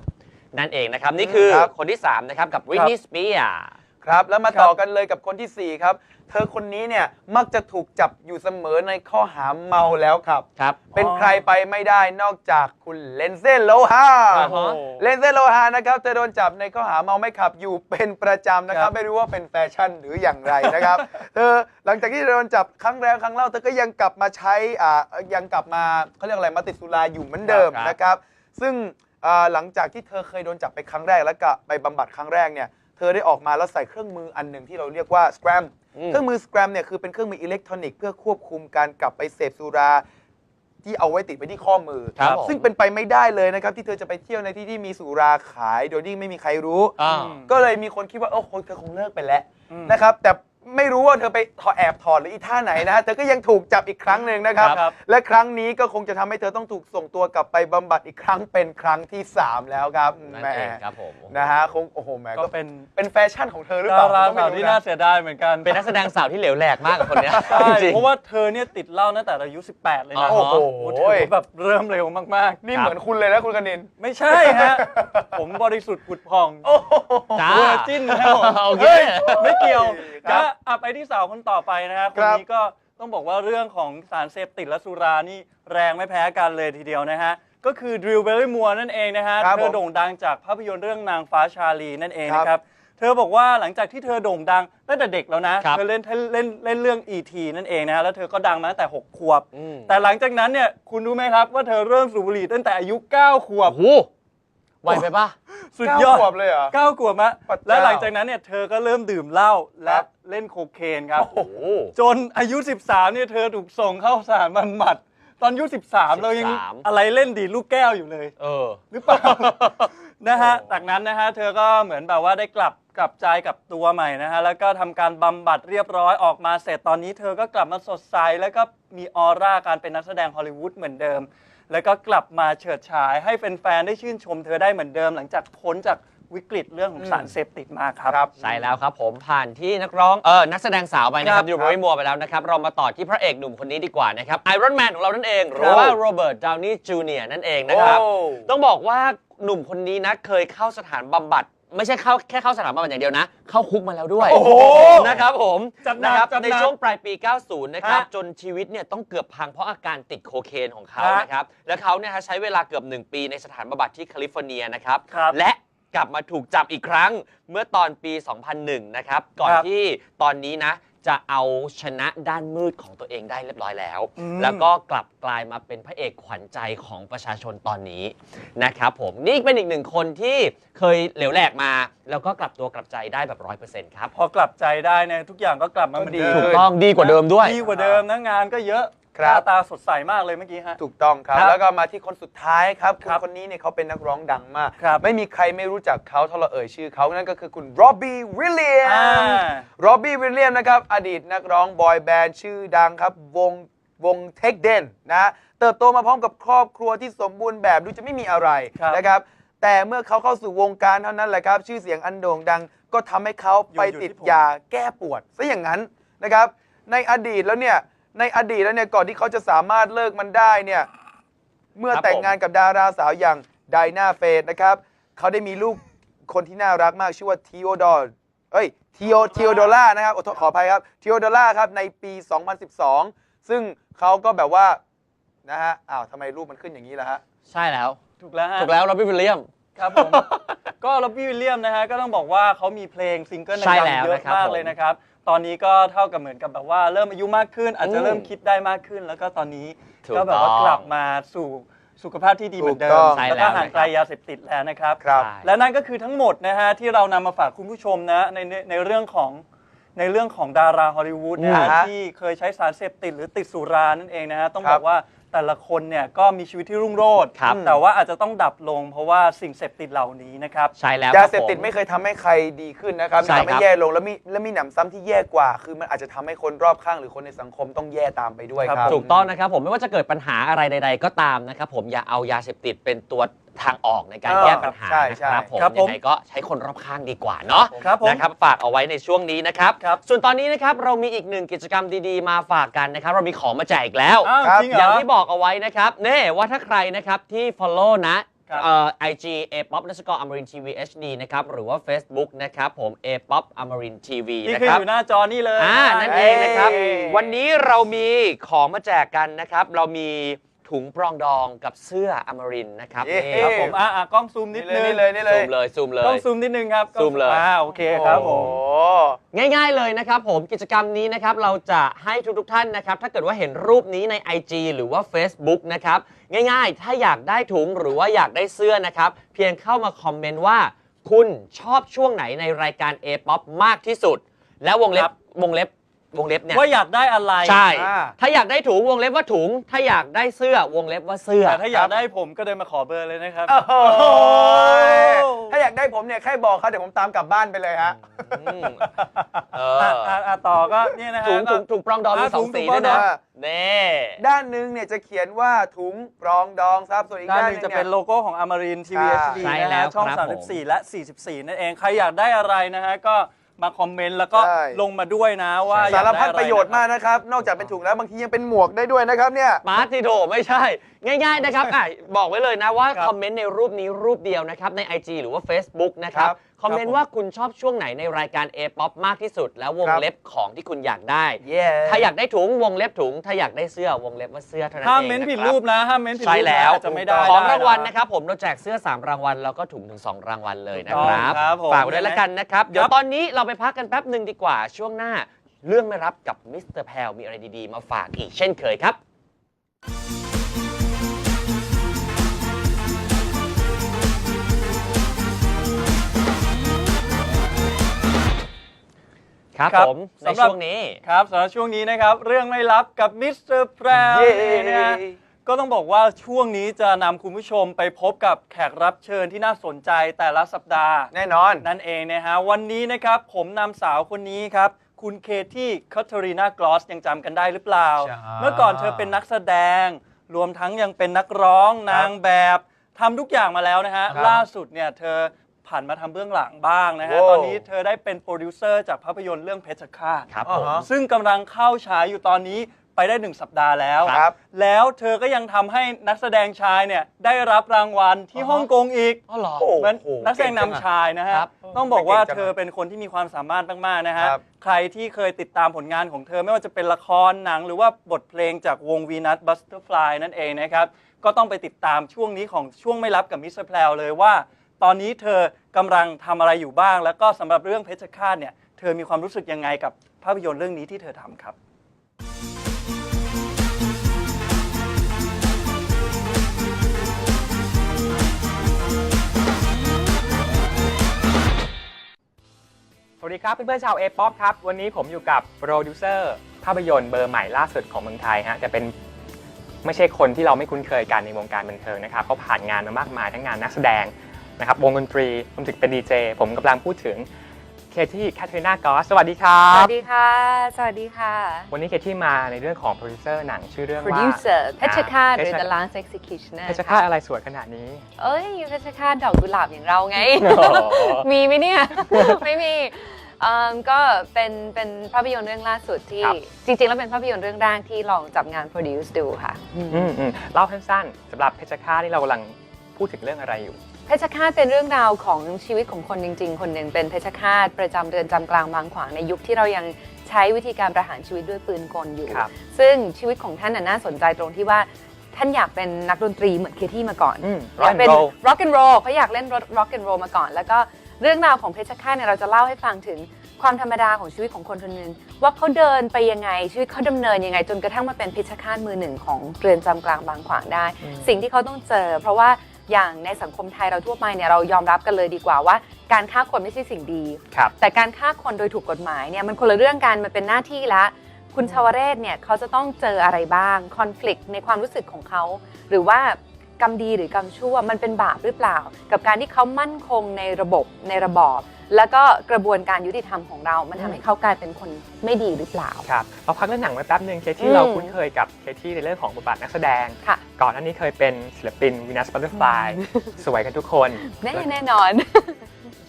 [SPEAKER 3] นั่นเองนะครับ นี่คือ
[SPEAKER 1] ครับ
[SPEAKER 3] คนที่สามนะครับ กับวินนี่สเปียร์
[SPEAKER 1] ครับ แล้วมา
[SPEAKER 2] ครับ
[SPEAKER 1] ต่อกันเลยกับคนที่ 4 ครับ เธอคนนี้เนี่ยมักจะถูกจับอยู่เสมอในข้อหาเมาแล้วครับ
[SPEAKER 3] ครับ
[SPEAKER 1] เป็นใครไปไม่ได้นอกจากคุณเลนเซนโลฮา
[SPEAKER 3] อ่าฮะ
[SPEAKER 1] เลนเซนโลฮานะครับเธอโดนจับในข้อหาเมาไม่ขับอยู่เป็นประจำนะค
[SPEAKER 2] ค
[SPEAKER 1] รั
[SPEAKER 2] รับบ
[SPEAKER 1] ไม่รู้ว่าเป็นแฟชั่นหรืออย่างไรนะครับ เธอหลังจากที่โดนจับครั้งแล้วครั้งเล่าเธอก็ยังกลับมาใช้อ่ายังกลับมาเขาเรียกอะไรมาติดสุราอยู่เหมือนเดิม
[SPEAKER 3] ครับ
[SPEAKER 1] นะครับ ซึ่งอ่าหลังจากที่เธอเคยโดนจับไปครั้งแรกแล้วก็ไปบำบัดครั้งแรกเนี่ย เธอได้ออกมาแล้วใส่เครื่องมืออันหนึ่งที่เราเรียกว่าส c ร a ม
[SPEAKER 3] อืม
[SPEAKER 1] เครื่องมือส c ร a มเนี่ยคือเป็นเครื่องมืออิเล็กทรอนิกส์เพื่อควบคุมการกลับไปเสพสุราที่เอาไว้ติดไว้ที่ข้อมือ
[SPEAKER 3] ครับผม
[SPEAKER 1] ซึ่งเป็นไปไม่ได้เลยนะครับ ที่เธอจะไปเที่ยวในที่ที่มีสุราขาย โดยที่ไม่มีใครรู้
[SPEAKER 3] อ่า
[SPEAKER 1] ก็เลยมีคนคิดว่าโอ้โหเธอคงเลิกไปแล้ว
[SPEAKER 2] อืม
[SPEAKER 1] นะครับแต่ ไม่รู้ว่าเธอไปถอดแอบถอดหรืออีท่าไหนนะฮะ เธอก็ยังถูกจับอีกครั้งหนึ่งนะครับ
[SPEAKER 2] ครับ
[SPEAKER 1] และครั้งนี้ก็คงจะทำให้เธอต้องถูกส่งตัวกลับไปบำบัดอีกครั้งเป็นครั้งที่ 3 แล้วครับ
[SPEAKER 3] นั่น
[SPEAKER 1] แหม
[SPEAKER 3] เองครับผม
[SPEAKER 1] นะฮะคงโอ้โหแหม
[SPEAKER 2] ก็
[SPEAKER 1] ก็
[SPEAKER 2] เป็น
[SPEAKER 1] เป็นแฟชั่นของเธอหรือเป
[SPEAKER 2] ดา
[SPEAKER 1] ล่า
[SPEAKER 2] รา
[SPEAKER 1] ก็ไม่
[SPEAKER 2] สาว
[SPEAKER 1] รู้
[SPEAKER 2] ที่
[SPEAKER 1] นะ
[SPEAKER 2] น่าเสียดายเหมือนกัน
[SPEAKER 3] เป็นนักแสดงสาวที่เหลวแหลกมากกับคนเนี้ย
[SPEAKER 2] ใช่
[SPEAKER 3] จริง
[SPEAKER 2] เพราะว่าเธอเนี่ยติดเหล้าตั้งแต่อายุ 18 เลยนะ
[SPEAKER 3] โอ้
[SPEAKER 1] โอ้โห
[SPEAKER 2] ถือว่าแบบเริ่มเร็วมาก
[SPEAKER 1] นี่เหมือนคุณเลยนะคุณกนิน
[SPEAKER 2] ๆไม่ใช่ฮะ ผมบริสุทธิ์ผุดผ่อง
[SPEAKER 1] โอ้โห
[SPEAKER 3] จ้า
[SPEAKER 2] เวอร์จิ้นนะครับผม
[SPEAKER 3] โอเค
[SPEAKER 2] ไม่เกี่ยว
[SPEAKER 1] ครั
[SPEAKER 2] ก็
[SPEAKER 1] บ
[SPEAKER 2] อะไปที่สาวคนต่อไปนะฮะค
[SPEAKER 1] คนรับ
[SPEAKER 2] นี้ก็ต้องบอกว่าเรื่องของสารเสพติดและสุรานี่แรงไม่แพ้กันเลยทีเดียวนะฮะ ก็คือดริวเบลลี่มัวนั่นเองนะฮะ
[SPEAKER 1] ครับ
[SPEAKER 2] เธอ
[SPEAKER 1] ผม
[SPEAKER 2] โด่งดังจากภาพยนตร์เรื่องนางฟ้าชาลีนั่นเอง
[SPEAKER 1] ครับ
[SPEAKER 2] นะครับ เธอบอกว่าหลังจากที่เธอโด่งดังตั้งแต่เด็กแล้วนะ
[SPEAKER 3] ครับ
[SPEAKER 2] เธอเล่นเล่นเล่นเรื่อง E.T. นั่นเองนะฮะแล้วเธอก็ดังมาตั้งแต่6ขวบ
[SPEAKER 3] อืม
[SPEAKER 2] แต่หลังจากนั้นเนี่ยคุณรู้ไหมครับว่าเธอเริ่มสูบบุหรี่ตั้งแต่อายุ9ขวบ
[SPEAKER 3] โอ้โห ไวไปปะ
[SPEAKER 2] สุด
[SPEAKER 1] เก้าย
[SPEAKER 2] อด
[SPEAKER 1] ขวบเลยเหรอ
[SPEAKER 2] เก้าขวบมะ
[SPEAKER 1] พระเจ้า
[SPEAKER 2] แล้วหลังจากนั้นเนี่ยเธอก็เริ่มดื่มเหล้าและ
[SPEAKER 1] ครับ
[SPEAKER 2] เล่นโคเคนครับ
[SPEAKER 3] โอ้โห
[SPEAKER 2] จนอายุ 13เนี่ยเธอถูกส่งเข้าสถานบำบัด ตอนอายุ 13 เรายัง
[SPEAKER 3] 13
[SPEAKER 2] อะไรเล่นดีดลูกแก้วอยู่เลย
[SPEAKER 3] เออ
[SPEAKER 2] หรือเปล่า นะฮะ
[SPEAKER 3] โอ้
[SPEAKER 2] จากนั้นนะฮะ เธอก็เหมือนแบบว่าได้กลับกลับใจกับตัวใหม่นะฮะ แล้วก็ทำการบำบัดเรียบร้อยออกมาเสร็จตอนนี้เธอก็กลับมาสดใส แล้วก็มีออร่าการเป็นนักแสดงฮอลลีวูดเหมือนเดิม แล้วก็กลับมาเฉิดฉายให้แฟนๆได้ชื่นชมเธอได้เหมือนเดิม หลังจากพ้นจากวิกฤตเรื่องของสารเสพติดมาครับ
[SPEAKER 1] ครับ
[SPEAKER 3] ใช่แล้วครับผมผ่านที่นักร้องเออนักแสดงสาวไปนะค
[SPEAKER 2] ครั
[SPEAKER 3] รับบยูโรยมัวไปแล้วนะครับ เรามาต่อที่พระเอกหนุ่มคนนี้ดีกว่านะครับไอรอนแมนของเรานั่นเอง หรือว่าโรเบิร์ตดาวนี่จูเนียร์นั่นเองนะครับ
[SPEAKER 1] โอ้
[SPEAKER 3] ต้องบอกว่าหนุ่มคนนี้นะเคยเข้าสถานบำบัด ไม่ใช่เข้าแค่เข้าสถานบำบัดอย่างเดียวนะ เข้าคุกมาแล้วด้วย
[SPEAKER 1] โอ้โห
[SPEAKER 3] นะครับผม
[SPEAKER 2] จัดหนัก
[SPEAKER 3] นะครับ
[SPEAKER 2] จัดหนัก
[SPEAKER 3] ในช่วงปลายปี 90 นะครับ
[SPEAKER 2] ฮะ
[SPEAKER 3] จนชีวิตเนี่ยต้องเกือบพังเพราะอาการติดโคเคนของเขา
[SPEAKER 2] ฮะ
[SPEAKER 3] นะครับและเขาเนี่ยฮะใช้เวลาเกือบ 1 ปีในสถานบำบัดที่แคลิฟอร์เนียนะครับ
[SPEAKER 2] ครับ
[SPEAKER 3] และกลับมาถูกจับอีกครั้งเมื่อตอนปี 2001 นะครับก่อน
[SPEAKER 2] ครับ
[SPEAKER 3] ที่ตอนนี้นะ จะเอาชนะด้านมืดของตัวเองได้เรียบร้อยแล้ว
[SPEAKER 2] อืม
[SPEAKER 3] แล้วก็กลับกลายมาเป็นพระเอกขวัญใจของประชาชนตอนนี้นะครับผมนี่เป็นอีกหนึ่งคนที่เคยเหลวแหลกมา แล้วก็กลับตัวกลับใจได้แบบร้อยเปอร์เซ็นต์ครับ
[SPEAKER 2] พอกลับใจได้เนี่ยทุกอย่างก็กลับมาเหมือน
[SPEAKER 1] ดี
[SPEAKER 2] เดิม
[SPEAKER 3] ถูกต้องดีกว่าเดิมด้วย
[SPEAKER 2] ดีกว่าเดิมนะงานก็เยอะ
[SPEAKER 1] ค
[SPEAKER 2] ห
[SPEAKER 1] รับ
[SPEAKER 2] น้าตาสดใสมากเลยเมื่อกี้ฮะ
[SPEAKER 1] ถูกต้องครับ
[SPEAKER 2] ครับ
[SPEAKER 1] แล้วก็มาที่คนสุดท้ายครับคุณ
[SPEAKER 2] ครับ
[SPEAKER 1] คนนี้เนี่ยเขาเป็นนักร้องดังมาก
[SPEAKER 2] ครับ
[SPEAKER 1] ไม่มีใครไม่รู้จักเขาถ้าเราเอ่ยชื่อเขานั่นก็คือคุณโรบบี้วิลเลีย
[SPEAKER 2] อ่าม
[SPEAKER 1] โรบบี้วิลเลียมนะครับ อดีตนักร้องบอยแบนด์ชื่อดังครับ วงวงเทคเดนนะ เติบโตมาพร้อมกับครอบครัวที่สมบูรณ์แบบดูจะไม่มีอะไร
[SPEAKER 2] ครับ
[SPEAKER 1] นะครับ แต่เมื่อเขาเข้าสู่วงการเท่านั้นแหละครับ ชื่อเสียงอันโด่งดังก็ทำให้เขาไปติดยา แก้ปวดซะอย่างนั้นนะครับ ในอดีตแล้วเนี่ย ในอดีตแล้วเนี่ยก่อนที่เขาจะสามารถเลิกมันได้เนี่ยเมื่อ
[SPEAKER 3] ครับ
[SPEAKER 1] แต่งงานกับดาราสาวอย่างไดนาเฟสนะครับเขาได้มีลูกคนที่น่ารักมากชื่อว่าทีโอดอร์เอ้ยทีโอทีโอโดล่านะครับขอโทษขออภัยครับทีโอโดล่าครับในปี 2012 ซึ่งเขาก็แบบว่านะฮะอ้าวทำไมรูปมันขึ้นอย่างนี้ล่ะฮะ
[SPEAKER 3] ใช่แล้ว
[SPEAKER 2] ถูกแล้วฮะ
[SPEAKER 3] ถูกแล้วโรบบี้วิลเลียม
[SPEAKER 2] ครับผมก็ล็อบบี้วิลเลียมนะฮะก็ต้องบอกว่าเขามีเพลงซิงเกิล
[SPEAKER 3] ใช่
[SPEAKER 2] ดัง
[SPEAKER 3] แล้ว
[SPEAKER 2] ๆเยอะ
[SPEAKER 3] นะครับ
[SPEAKER 2] มาก
[SPEAKER 3] ผม
[SPEAKER 2] เลยนะครับ ตอนนี้ก็เท่ากับเหมือนกับแบบว่าเริ่มอายุมากขึ้น อาจจะ
[SPEAKER 3] อืม
[SPEAKER 2] เริ่มคิดได้มากขึ้น แล้วก็ตอนนี้
[SPEAKER 3] ถูก
[SPEAKER 2] ก็แบบว่า
[SPEAKER 3] ต้อง
[SPEAKER 2] กลับมาสู่สุขภาพที่ดีเหมือนเดิ
[SPEAKER 1] ถูก
[SPEAKER 2] ม
[SPEAKER 1] ต้อง
[SPEAKER 3] ใช่
[SPEAKER 2] แล้ว
[SPEAKER 3] แล้
[SPEAKER 2] ก็
[SPEAKER 3] ว
[SPEAKER 2] ห่างไกลยาเสพติดแล้วนะครับ
[SPEAKER 1] ครับ
[SPEAKER 3] ใช่
[SPEAKER 2] และนั่นก็คือทั้งหมดนะฮะที่เรานำมาฝากคุณผู้ชมนะในในในเรื่องของในเรื่องของดาราฮอลลีวูดนะฮะ
[SPEAKER 1] อ่าฮะ
[SPEAKER 2] ที่เคยใช้สารเสพติดหรือติดสุรานั่นเองนะฮะต้อง
[SPEAKER 1] ครับ
[SPEAKER 2] อบกว่า แต่ละคนเนี่ยก็มีชีวิตที่รุ่งโรจน์
[SPEAKER 3] ครับ
[SPEAKER 2] แต่ว่าอาจจะต้องดับลงเพราะว่าสิ่งเสพติดเหล่านี้นะครับ
[SPEAKER 3] ใช่แล้ว
[SPEAKER 1] ยาเสพติด
[SPEAKER 3] ครับผ
[SPEAKER 1] ไม่เคยทำให้ใครดีขึ้นนะครับ
[SPEAKER 3] ใช่
[SPEAKER 1] ทำให้
[SPEAKER 3] ครับ
[SPEAKER 1] แย่ลงแล้วมีแล้วมีหนำซ้ำที่แย่กว่า คือมันอาจจะทำให้คนรอบข้างหรือคนในสังคมต้องแย่ตามไปด้วยค
[SPEAKER 2] ครั
[SPEAKER 1] รับบ
[SPEAKER 3] ถูกต้องนะครับผมไม่ว่าจะเกิดปัญหาอะไรใด ๆ ก็ตามนะครับผมอย่าเอายาเสพติดเป็นตัว ทางออกในการ
[SPEAKER 1] เออ
[SPEAKER 3] แก้ปัญหา
[SPEAKER 1] ใช่
[SPEAKER 3] นะ
[SPEAKER 1] ใช่
[SPEAKER 3] ครับผม
[SPEAKER 2] ครับผม
[SPEAKER 3] ยังไงก็ใช้คนรอบข้างดีกว่าเนาะ
[SPEAKER 2] ครับผม
[SPEAKER 3] นะครับฝากเอาไว้ในช่วงนี้นะครับ
[SPEAKER 2] ครับ
[SPEAKER 3] ส่วนตอนนี้นะครับเรามีอีกหนึ่งกิจกรรมดีๆมาฝากกันนะครับ เรามีของมาแจกอีกแล้ว
[SPEAKER 2] อ้าว
[SPEAKER 1] ครับ
[SPEAKER 2] จริงเห
[SPEAKER 3] อ
[SPEAKER 2] ร
[SPEAKER 3] ย่าง
[SPEAKER 2] อ
[SPEAKER 3] ที่บอกเอาไว้นะครับเน่ว่าถ้าใครนะครับที่ follow นะครับ เอ่อ IG a pop นัสกอ amarin tv hd นะครับ หรือว่า Facebook นะครับ ผม a pop amarin tv
[SPEAKER 2] ที่
[SPEAKER 3] นะ
[SPEAKER 2] ขึ้
[SPEAKER 3] คนรับ
[SPEAKER 2] อยู่หน้าจอนี่เลย
[SPEAKER 3] อ่านั่นเองนะครับ
[SPEAKER 1] เอ้ย
[SPEAKER 3] วันนี้เรามีของมาแจกกันนะครับ เรามี ถุงปรองดองกับเสื้ออมรินทร์นะครับ
[SPEAKER 1] เย้
[SPEAKER 3] นี่
[SPEAKER 2] ครับผมอะอะกล้องซูมนิ
[SPEAKER 1] นี่
[SPEAKER 2] ด
[SPEAKER 1] เลย
[SPEAKER 2] นึง
[SPEAKER 1] นี่เลยนี่เล
[SPEAKER 3] ซู
[SPEAKER 1] ย
[SPEAKER 3] มเลยซูมเล
[SPEAKER 2] กล้อย งซูมนิดนึงครับกอง
[SPEAKER 3] ซูมเลย
[SPEAKER 2] อ่าโอเคครับผม
[SPEAKER 1] โอ้
[SPEAKER 3] ง่ายๆเลยนะครับผมกิจกรรมนี้นะครับเราจะให้ทุกๆท่านนะครับถ้าเกิดว่าเห็นรูปนี้ใน IG หรือว่า Facebook นะครับง่ายๆ ถ้าอยากได้ถุงหรือว่าอยากได้เสื้อนะครับเพียงเข้ามาคอมเมนต์ว่า คุณชอบช่วงไหนในรายการ A-POP มากที่สุด แล้ววงเล็
[SPEAKER 2] ครับบ
[SPEAKER 3] วงเล็บ วงเล็บเนี่ย
[SPEAKER 2] ว่าอยากได้อะไร
[SPEAKER 3] ใช่
[SPEAKER 1] อ่า
[SPEAKER 3] ถ้าอยากได้ถุงวงเล็บว่าถุง ถ้าอยากได้เสื้อวงเล็บว่าเสื้อ
[SPEAKER 2] แต่ถ้าอยากได้ผมก็เดินมาขอเบอร์เลยนะครับ
[SPEAKER 1] โอ้โหถ้าอยากได้ผมเนี่ยแค่บอกเขาเดี๋ยวผมตามกลับบ้านไปเลยฮะ
[SPEAKER 3] อืมเอ
[SPEAKER 2] อะ
[SPEAKER 3] อ
[SPEAKER 2] อะอะต่อก็เนี่ยนะฮะ
[SPEAKER 3] ถุง
[SPEAKER 2] ก็
[SPEAKER 3] ถุงถุงปรองดองมี
[SPEAKER 2] อะ
[SPEAKER 3] สอ
[SPEAKER 2] ถุ
[SPEAKER 3] ง
[SPEAKER 2] ง
[SPEAKER 3] สี
[SPEAKER 2] ถุงปร
[SPEAKER 3] ด้
[SPEAKER 2] อ
[SPEAKER 3] วย
[SPEAKER 2] งดอง
[SPEAKER 3] นะเน่
[SPEAKER 1] ด้านหนึงเนี่ยจะเขียนว่าถุงปรองดองครับส่วนอีก
[SPEAKER 2] ด้าน
[SPEAKER 1] ด้าน
[SPEAKER 2] ห
[SPEAKER 1] ห
[SPEAKER 2] นึ่
[SPEAKER 1] นึ
[SPEAKER 2] ง
[SPEAKER 1] ง
[SPEAKER 2] จะ
[SPEAKER 1] เนี่
[SPEAKER 2] เป็
[SPEAKER 1] ย
[SPEAKER 2] นโลโก้ของ Amarin TV
[SPEAKER 1] ใช่
[SPEAKER 2] HD
[SPEAKER 3] ใช่
[SPEAKER 2] นะ
[SPEAKER 3] แล้
[SPEAKER 2] ฮะ
[SPEAKER 3] ว
[SPEAKER 2] ช่อง
[SPEAKER 3] ครับผม
[SPEAKER 2] 34 และ 44 นั่นเอง ใครอยากได้อะไรนะฮะ ก็ มาคอมเมนต์แล้วก็
[SPEAKER 1] ใช่
[SPEAKER 2] ลงมาด้วยนะว่าอย
[SPEAKER 1] สากร
[SPEAKER 2] ได้
[SPEAKER 1] พัด
[SPEAKER 2] อไป
[SPEAKER 1] ระโยชน์มากนะครับ นอกจากเป็นถุงแล้วบางทียังเป็นหมวกได้ด้วยนะครับเนี่ย
[SPEAKER 3] ปาร์ติโดไม่ใช่ ง่ายๆนะครับอะบอกไว้เลยนะว่า
[SPEAKER 2] ครับ
[SPEAKER 3] คอมเมนต์ในรูปนี้รูปเดียวนะครับ ใน IG หรือว่า Facebook นะครับ
[SPEAKER 1] ครับ
[SPEAKER 3] ค อมเมนต์ว่าคุณชอบช่วงไหนในรายการ A-POP มากที่สุด แล้ววง
[SPEAKER 1] ครับ
[SPEAKER 3] เล็บของที่คุณอยากได้
[SPEAKER 1] เย้
[SPEAKER 3] ถ้าอยากได้ถุงวงเล็บถุง ถ้าอยากได้เสื้อวงเล็บว่าเสื้อเท่านั้นเอง
[SPEAKER 2] ห้ามเม้นผิดะ
[SPEAKER 3] คบ
[SPEAKER 2] รูปนะห้ามเม้นผิด
[SPEAKER 3] ใช่
[SPEAKER 2] รูปนะ
[SPEAKER 3] แล้ว
[SPEAKER 2] อาจจะไม่ได้
[SPEAKER 3] ของ
[SPEAKER 2] ได้
[SPEAKER 3] รางวัล
[SPEAKER 2] นะ
[SPEAKER 3] นะครับผมเราแจกเสื้อ 3 รางวัลแล้วก็ถุงถึง 2 รางวัลเลยนะ
[SPEAKER 2] ถูก
[SPEAKER 3] ค
[SPEAKER 2] ต้อง
[SPEAKER 3] รับ
[SPEAKER 2] ครับผม
[SPEAKER 3] ฝากไว้ด้วยละกันนะครับเดี๋ยว
[SPEAKER 2] ครับ
[SPEAKER 3] ตอนนี้เราไปพักกันแป๊บหนึ่งดีกว่าช่วงหน้า เรื่องไม่รับกับมิสเตอร์แพลมีอะไรดีๆ มาฝากอีกเช่นเคยครับ ครับ
[SPEAKER 2] ครับ
[SPEAKER 3] ผมใน
[SPEAKER 2] สำหรับ
[SPEAKER 3] ช่วงนี้
[SPEAKER 2] ครับสำหรับช่วงนี้นะครับ เรื่องไม่ลับกับมิสเตอร์แพรว
[SPEAKER 1] เย้
[SPEAKER 2] นี่นะฮะก็ต้องบอกว่าช่วงนี้จะนำคุณผู้ชมไปพบกับแขกรับเชิญที่น่าสนใจแต่ละสัปดาห์
[SPEAKER 1] แน่นอน
[SPEAKER 2] นั่นเองนะฮะ วันนี้นะครับผมนำสาวคนนี้ครับ คุณเคที่คาทารีนากลอสยังจำกันได้หรือเปล่า
[SPEAKER 1] ใช่
[SPEAKER 2] เมื่อก่อนเธอเป็นนักแสดง รวมทั้งยังเป็นนักร้องนางแบบทำทุกอย่างมาแล้วนะฮะ
[SPEAKER 1] ครับ
[SPEAKER 2] ล่าสุดเนี่ยเธอ ผ่านมาทำเบื้องหลังบ้างนะฮะ
[SPEAKER 1] โว้
[SPEAKER 2] ตอนนี้เธอได้เป็นโปรดิวเซอร์จากภาพยนตร์เรื่องเพชรฆาต
[SPEAKER 3] ครับ
[SPEAKER 1] อ่า
[SPEAKER 3] ผม
[SPEAKER 1] ฮะ
[SPEAKER 2] ซึ่งกำลังเข้าฉายอยู่ตอนนี้ไปได้หนึ่งสัปดาห์แล้ว
[SPEAKER 1] ครับ
[SPEAKER 2] แล้วเธอก็ยังทำให้นักแสดงชายเนี่ยได้รับรางวัลที่
[SPEAKER 3] อ่าฮะ
[SPEAKER 2] ฮ่องกงอีก
[SPEAKER 3] อ๋อเหรอ
[SPEAKER 1] โอ้
[SPEAKER 2] เหมือน
[SPEAKER 1] โอ้
[SPEAKER 2] นักแสดง
[SPEAKER 1] เก่งจังอะ
[SPEAKER 2] นำชายนะฮะ
[SPEAKER 3] ครับ
[SPEAKER 2] ต้องบอกว่า
[SPEAKER 1] เก่งจังอะ
[SPEAKER 2] เธอเป็นคนที่มีความสามารถมาก ๆ นะฮะ
[SPEAKER 1] ครับ
[SPEAKER 2] ใครที่เคยติดตามผลงานของเธอไม่ว่าจะเป็นละครหนัง หรือว่าบทเพลงจากวงวีนัสบัสเตอร์ฟลายนั่นเองนะครับ ก็ต้องไปติดตามช่วงนี้ของช่วงไม่รับกับมิสเตอร์แพลวเลยว่า ตอนนี้เธอกำลังทำอะไรอยู่บ้าง แล้วก็สำหรับเรื่องเพชรฆาตเนี่ยเธอมีความรู้สึกยังไงกับภาพยนตร์เรื่องนี้ที่เธอทำครับ
[SPEAKER 7] สวัสดีครับเพื่อนๆชาวเอป๊อปครับ วันนี้ผมอยู่กับโปรดิวเซอร์ภาพยนตร์เบอร์ใหม่ล่าสุดของเมืองไทยฮะจะเป็นไม่ใช่คนที่เราไม่คุ้นเคยกันในวงการบันเทิงนะครับเขาผ่านงานมามากมายทั้งงานนักแสดง นะครับวงดนตรีรวมถึงเป็นดีเจผมกำลังพูดถึงเคที่แคทรีนากอสสวัสดีครั
[SPEAKER 8] ส
[SPEAKER 7] บ
[SPEAKER 8] วัสดีค่ะ สวัสดีค่ะ
[SPEAKER 7] วันนี้เคที่มาในเรื่องของโปรดิวเซอร์หนังชื่อเรื่องว่า
[SPEAKER 8] producer เพชรฆาตหรือ
[SPEAKER 7] เพชร
[SPEAKER 8] The Last Executioner
[SPEAKER 7] เพชรฆาตอะไรสวยขนาดนี้
[SPEAKER 8] เอ้ยเพชรฆาตดอกกุหลาบอย่างเราไง
[SPEAKER 7] โอ้โห
[SPEAKER 8] มีไหมเนี่ย ไม่มีเอิ่มก็เป็นเป็นภาพยนตร์เรื่องล่าสุดที่
[SPEAKER 7] ครับ
[SPEAKER 8] จริงๆ แล้วเป็นภาพยนตร์เรื่องแรกที่ลองจับงาน produce ดูค่ะ
[SPEAKER 7] อืมอืมเล่าสั้นๆสำหรับเพชรฆาตที่เรากำลังพูดถึงเรื่องอะไรอยู่
[SPEAKER 8] เพชรฆาตเป็นเรื่องราวของชีวิตของคนจริง ๆ คนหนึ่งเป็นเพชรฆาตประจำเรือนจำกลางบางขวางในยุคที่เรายังใช้วิธีการประหารชีวิตด้วยปืนกลอยู่
[SPEAKER 7] ครับ
[SPEAKER 8] ซึ่งชีวิตของท่านน่ะน่าสนใจตรงที่ว่าท่านอยากเป็นนักดนตรีเหมือนเคที่มาก่อน
[SPEAKER 7] อืม
[SPEAKER 8] อยาก
[SPEAKER 7] rock and
[SPEAKER 8] เป็น
[SPEAKER 7] roll
[SPEAKER 8] rock and roll เขาอยากเล่น rock and roll มาก่อน แล้วก็เรื่องราวของเพชรฆาตเนี่ยเราจะเล่าให้ฟังถึงความธรรมดาของชีวิตของคนคนหนึ่งว่าเขาเดินไปยังไง ชีวิตเขาดำเนินยังไง จนกระทั่งมาเป็นเพชรฆาตมือหนึ่งของเรือนจำกลางบางขวางได้ สิ่งที่เขาต้องเจอ เพราะว่า อย่างในสังคมไทยเราทั่วไปเนี่ยเรายอมรับกันเลยดีกว่าว่า การฆ่าคนไม่ใช่สิ่งดี
[SPEAKER 7] ครับ
[SPEAKER 8] แต่การฆ่าคนโดยถูกกฎหมายเนี่ยมันคนละเรื่องกันมันเป็นหน้าที่ละ คุณชาวเรศเนี่ยเขาจะต้องเจออะไรบ้างคอน FLICT ในความรู้สึกของเขา หรือว่า กรรมดีหรือกรรมชั่วมันเป็นบาปหรือเปล่า กับการที่เขามั่นคงในระบบในระบอบ แล้วก็กระบวนการยุติธรรมของเรา มันทำให้เขากลายเป็นคนไม่ดีหรือเปล่า
[SPEAKER 7] ครับเราพักเรื่องหนังไว้แป๊บหนึ่งเคที่
[SPEAKER 8] อืม
[SPEAKER 7] เราคุ้นเคยกับเคที่ในเรื่องของบทบาทนักแสดง
[SPEAKER 8] ค่ะ
[SPEAKER 7] ก่อนหน้านี้เคยเป็นศิลปินวินัสบัตเตอร์ฟลายสวยกันทุกคน
[SPEAKER 8] แน่แน่นอน